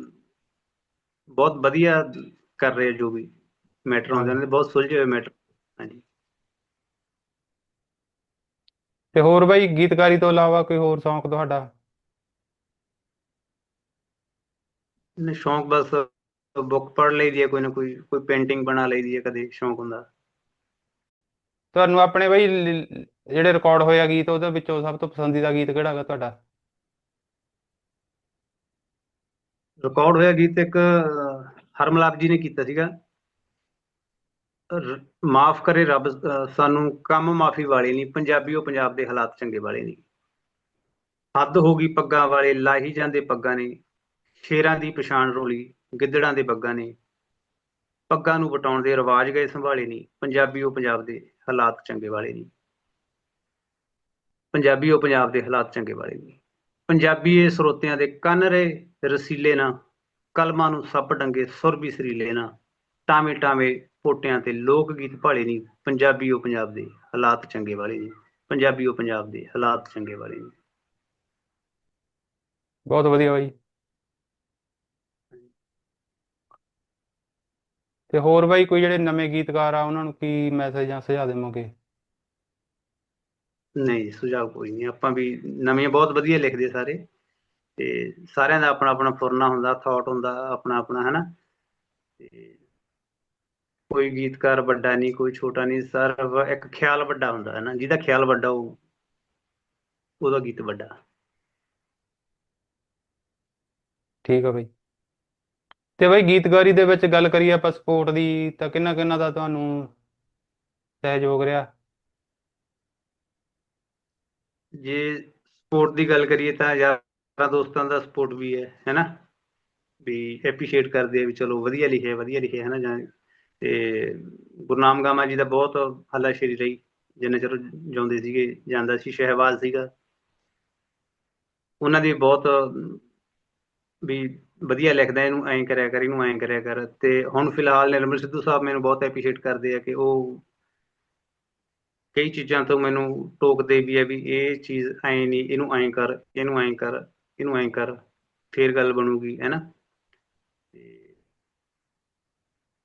ਬਹੁਤ ਵਧੀਆ ਕਰ ਰਹੇ ਜੋ ਵੀ ਮੈਟਰ ਆਉਂਦੇ ਨੇ ਬਹੁਤ ਸੁਲਝੇ ਹੋਏ ਮੈਟਰ ਹਾਂਜੀ। ਤੇ ਹੋਰ ਬਾਈ ਗੀਤਕਾਰੀ ਤੋਂ ਇਲਾਵਾ ਕੋਈ ਹੋਰ ਸ਼ੌਂਕ ਤੁਹਾਡਾ? ਨੇ ਸ਼ੌਂਕ ਬਸ ਬੁੱਕ ਪੜ੍ਹ ਲਈਦੀ ਹੈ ਕੋਈ ਨਾ ਕੋਈ ਕੋਈ ਪੇਂਟਿੰਗ ਬਣਾ ਲਈਦੀ ਹੈ ਕਦੇ ਸ਼ੌਂਕ ਹੁੰਦਾ। ਤੁਹਾਨੂੰ ਆਪਣੇ ਬਾਈ ਜਿਹੜੇ ਰਿਕਾਰਡ ਹੋਇਆ ਗੀਤ ਉਹਦੇ ਵਿੱਚੋਂ ਸਭ ਤੋਂ ਪਸੰਦੀਦਾ ਗੀਤ ਕਿਹੜਾ ਹੈਗਾ ਤੁਹਾਡਾ? ਰਿਕਾਰਡ ਹੋਇਆ ਗੀਤ ਇੱਕ ਅਹ, ਹਰਮਲਾਪ ਜੀ ਨੇ ਕੀਤਾ ਸੀਗਾ। ਮਾਫ ਕਰੇ ਰੱਬ ਸਾਨੂੰ ਕੰਮ ਮਾਫੀ ਵਾਲੇ ਨਹੀਂ ਉਹ ਪੰਜਾਬ ਦੇ ਹਾਲਾਤ ਚੰਗੇ ਵਾਲੇ ਨਹੀਂ। ਹੱਦ ਹੋ ਗਈ ਪੱਗਾਂ ਵਾਲੇ ਲਾਹੀ ਜਾਂਦੇ ਪੱਗਾਂ ਨੇ ਸ਼ੇਰਾਂ ਦੀ ਪਛਾਣ ਰੋਲੀ ਗਿੱਦੜਾਂ ਦੇ ਪੱਗਾਂ ਨੇ। ਪੱਗਾਂ ਨੂੰ ਵਟਾਉਣ ਦੇ ਰਿਵਾਜ ਗਏ ਸੰਭਾਲੇ ਨਹੀਂ ਉਹ ਪੰਜਾਬ ਦੇ ਹਾਲਾਤ ਚੰਗੇ ਵਾਲੇ ਨਹੀਂ। ਉਹ ਪੰਜਾਬ ਦੇ ਹਾਲਾਤ ਚੰਗੇ ਵਾਲੇ ਨਹੀਂ। ਪੰਜਾਬੀ ਸਰੋਤਿਆਂ ਦੇ ਕੰਨ ਰਹੇ, ਰਸੀਲੇ ਨਾ। ਕਲਮਾਂ ਨੂੰ ਸੱਪ ਡੰਗੇ ਸੁਰ ਵੀ ਸਰੀਲੇ ਨਾ। ਟਾਵੇਂ ਟਾਵੇਂ ਪੋਟਿਆਂ ਤੇ ਲੋਕ ਗੀਤ ਭਾਲੇ ਨਹੀਂ ਪੰਜਾਬੀਓ ਪੰਜਾਬ ਦੇ ਹਾਲਾਤ ਚੰਗੇ ਵਾਲੇ ਨਹੀਂ ਪੰਜਾਬੀਓ ਪੰਜਾਬ ਦੇ ਹਾਲਾਤ ਚੰਗੇ ਵਾਲੇ ਨਹੀਂ ਬਹੁਤ ਵਧੀਆ ਬਾਈ। ਤੇ ਹੋਰ ਬਾਈ ਕੋਈ ਜਿਹੜੇ ਨਵੇਂ ਗੀਤਕਾਰ ਆ, ਉਹਨਾਂ ਨੂੰ ਕੀ ਮੈਸੇਜ ਜਾਂ ਸੁਝਾਅ ਦੇਵੋਗੇ? ਨਹੀਂ, ਸੁਝਾਅ ਕੋਈ ਨਹੀਂ। ਆਪਾਂ ਵੀ ਨਵੇਂ ਬਹੁਤ ਵਧੀਆ ਲਿਖਦੇ ਸਾਰੇ। ਤੇ ਸਾਰਿਆਂ ਦਾ ਆਪਣਾ ਆਪਣਾ ਫੁਰਨਾ ਹੁੰਦਾ ਥਾਟ ਹੁੰਦਾ, ਆਪਣਾ ਆਪਣਾ, ਹੈਨਾ? ਤੇ ਕੋਈ ਗੀਤਕਾਰ ਵੱਡਾ ਨਹੀਂ, ਕੋਈ ਛੋਟਾ ਨਹੀਂ ਸਰ ਇੱਕ ਖਿਆਲ ਵੱਡਾ ਹੁੰਦਾ ਹੈ ਨਾ ਜਿਹਦਾ ਖਿਆਲ ਵੱਡਾ, ਉਹ, ਉਹਦਾ ਗੀਤ ਵੱਡਾ। ਠੀਕ ਆ ਬਾਈ। ਤੇ ਬਾਈ, ਗੀਤਕਾਰੀ ਦੇ ਵਿੱਚ ਗੱਲ ਕਰੀਏ ਆਪਾਂ, ਸਪੋਰਟ ਦੀ, ਤਾਂ ਕਿੰਨਾ ਕਿੰਨਾ ਦਾ ਤੁਹਾਨੂੰ ਸਹਿਯੋਗ ਰਿਹਾ? ਜੇ ਸਪੋਰਟ ਦੀ ਗੱਲ ਕਰੀਏ ਤਾਂ ਯਾਰਾਂ ਦੋਸਤਾਂ ਦਾ ਸਪੋਰਟ ਵੀ ਹੈ ਹੈਨਾ ਵੀ ਐਪਰੀਸ਼ੀਏਟ ਕਰਦੇ ਆ ਵੀ ਚਲੋ ਵਧੀਆ ਲਿਖਿਆ ਵਧੀਆ ਲਿਖਿਆ ਹੈਨਾ ਜਾਂ ਤੇ ਗੁਰਨਾਮ ਗਾਮਾ ਜੀ ਦਾ ਬਹੁਤ ਹੱਲਾਸ਼ੇਰੀ ਰਹੀ, ਜਿੰਨੇ ਚਿਰ ਉਹ ਸੀਗੇ, ਜਾਂਦਾ ਸੀ, ਸ਼ਹਿਬਾਜ਼ ਸੀਗਾ। ਉਹਨਾਂ ਦੀ ਬਹੁਤ ਵੀ ਵਧੀਆ ਲਿਖਦਾ, ਇਹਨੂੰ ਐਂ ਕਰਿਆ ਕਰ, ਇਹਨੂੰ ਐਂ ਕਰਿਆ ਕਰ। ਤੇ ਹੁਣ ਫਿਲਹਾਲ ਨਿਰਮਲ ਸਿੱਧੂ ਸਾਹਿਬ ਮੈਨੂੰ ਬਹੁਤ ਐਪਰੀਸ਼ੀਏਟ ਕਰਦੇ ਆ ਕਿ ਉਹ ਕਈ ਚੀਜ਼ਾਂ ਤੋਂ ਮੈਨੂੰ ਟੋਕਦੇ ਵੀ ਆ ਵੀ ਇਹ ਚੀਜ਼ ਐਂ ਨਹੀਂ ਇਹਨੂੰ ਐਂ ਕਰ ਇਹਨੂੰ ਐਂ ਕਰ ਇਹਨੂੰ ਐਂ ਕਰ ਫੇਰ ਗੱਲ ਬਣੂਗੀ ਹੈਨਾ ਤੇ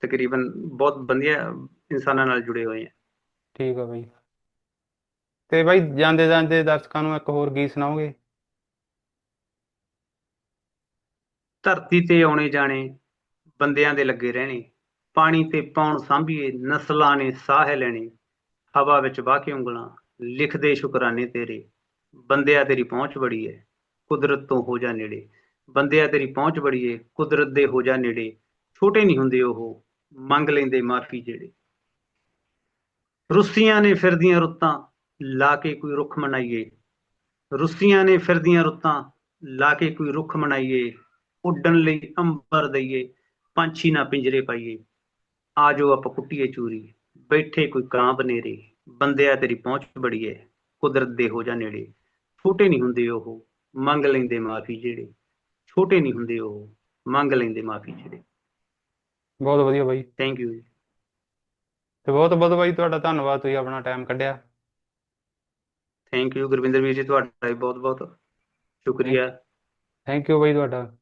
ਤਕਰੀਬਨ ਬਹੁਤ ਵਧੀਆ ਇਨਸਾਨਾਂ ਨਾਲ ਜੁੜੇ ਹੋਏ ਆ। ਠੀਕ ਆ ਬਾਈ। ਤੇ ਬਾਈ ਜਾਂਦੇ ਜਾਂਦੇ ਦਰਸ਼ਕਾਂ ਨੂੰ ਇੱਕ ਹੋਰ ਗੀਤ ਸੁਣਾਓਗੇ? ਧਰਤੀ ਤੇ ਆਉਣੇ ਜਾਣੇ ਬੰਦਿਆਂ ਦੇ ਲੱਗੇ ਰਹਿਣੇ ਪਾਣੀ ਤੇ ਪਾਉਣ ਸਾਂਭੀਏ ਨਸਲਾਂ ਨੇ ਸਾਹ ਲੈਣੇ ਹਵਾ ਵਿੱਚ ਵਾਹ ਕੇ ਉਂਗਲਾਂ, ਲਿਖਦੇ ਸ਼ੁਕਰਾਨੇ ਤੇਰੇ। ਬੰਦਿਆ ਤੇਰੀ ਪਹੁੰਚ ਬੜੀ ਹੈ ਕੁਦਰਤ ਤੋਂ ਹੋ ਜਾ ਨੇੜੇ। ਬੰਦਿਆ ਤੇਰੀ ਪਹੁੰਚ ਬੜੀ ਏ, ਕੁਦਰਤ ਦੇ ਹੋ ਜਾ ਨੇੜੇ। ਛੋਟੇ ਨਹੀਂ ਹੁੰਦੇ ਉਹ, ਮੰਗ ਲੈਂਦੇ ਮਾਫੀ ਜਿਹੜੇ। ਰੁੱਸੀਆਂ ਨੇ ਫਿਰਦੀਆਂ ਰੁੱਤਾਂ, ਲਾ ਕੇ ਕੋਈ ਰੁੱਖ ਮਨਾਈਏ। ਰੁੱਸੀਆਂ ਨੇ ਫਿਰਦੀਆਂ ਰੁੱਤਾਂ, ਲਾ ਕੇ ਕੋਈ ਰੁੱਖ ਮਨਾਈਏ। ਉੱਡਣ ਲਈ ਅੰਬਰ ਦਈਏ, ਪੰਛੀ ਨਾ ਪਿੰਜਰੇ ਪਾਈਏ। ਆਜੋ ਆਪਾਂ ਕੁੱਟੀਏ ਚੂਰੀ। ਬੈਠੇ ਕੋਈ ਕਾਂ ਬਨੇਰੇ ਬੰਦਿਆ ਤੇਰੀ ਪਹੁੰਚ ਬੜੀ ਏ ਕੁਦਰਤ ਦੇ ਹੋ ਜਾ ਨੇੜੇ। ਛੋਟੇ ਨਹੀਂ ਹੁੰਦੇ ਉਹ ਮੰਗ ਲੈਂਦੇ ਮਾਫੀ ਜਿਹੜੇ। ਛੋਟੇ ਨਹੀਂ ਹੁੰਦੇ ਉਹ ਮੰਗ ਲੈਂਦੇ ਮਾਫੀ ਜਿਹੜੇ। ਬਹੁਤ ਵਧੀਆ ਬਾਈ। ਥੈਂਕ ਯੂ ਜੀ। ਤੇ ਬਹੁਤ ਬਹੁਤ ਬਾਈ ਤੁਹਾਡਾ ਧੰਨਵਾਦ ਤੁਸੀਂ ਆਪਣਾ ਟਾਈਮ ਕੱਢਿਆ। ਥੈਂਕ ਯੂ ਗੁਰਵਿੰਦਰ ਵੀਰ ਜੀ ਤੁਹਾਡਾ ਵੀ ਬਹੁਤ ਬਹੁਤ ਸ਼ੁਕਰੀਆ। ਥੈਂਕ ਯੂ ਬਾਈ ਤੁਹਾਡਾ।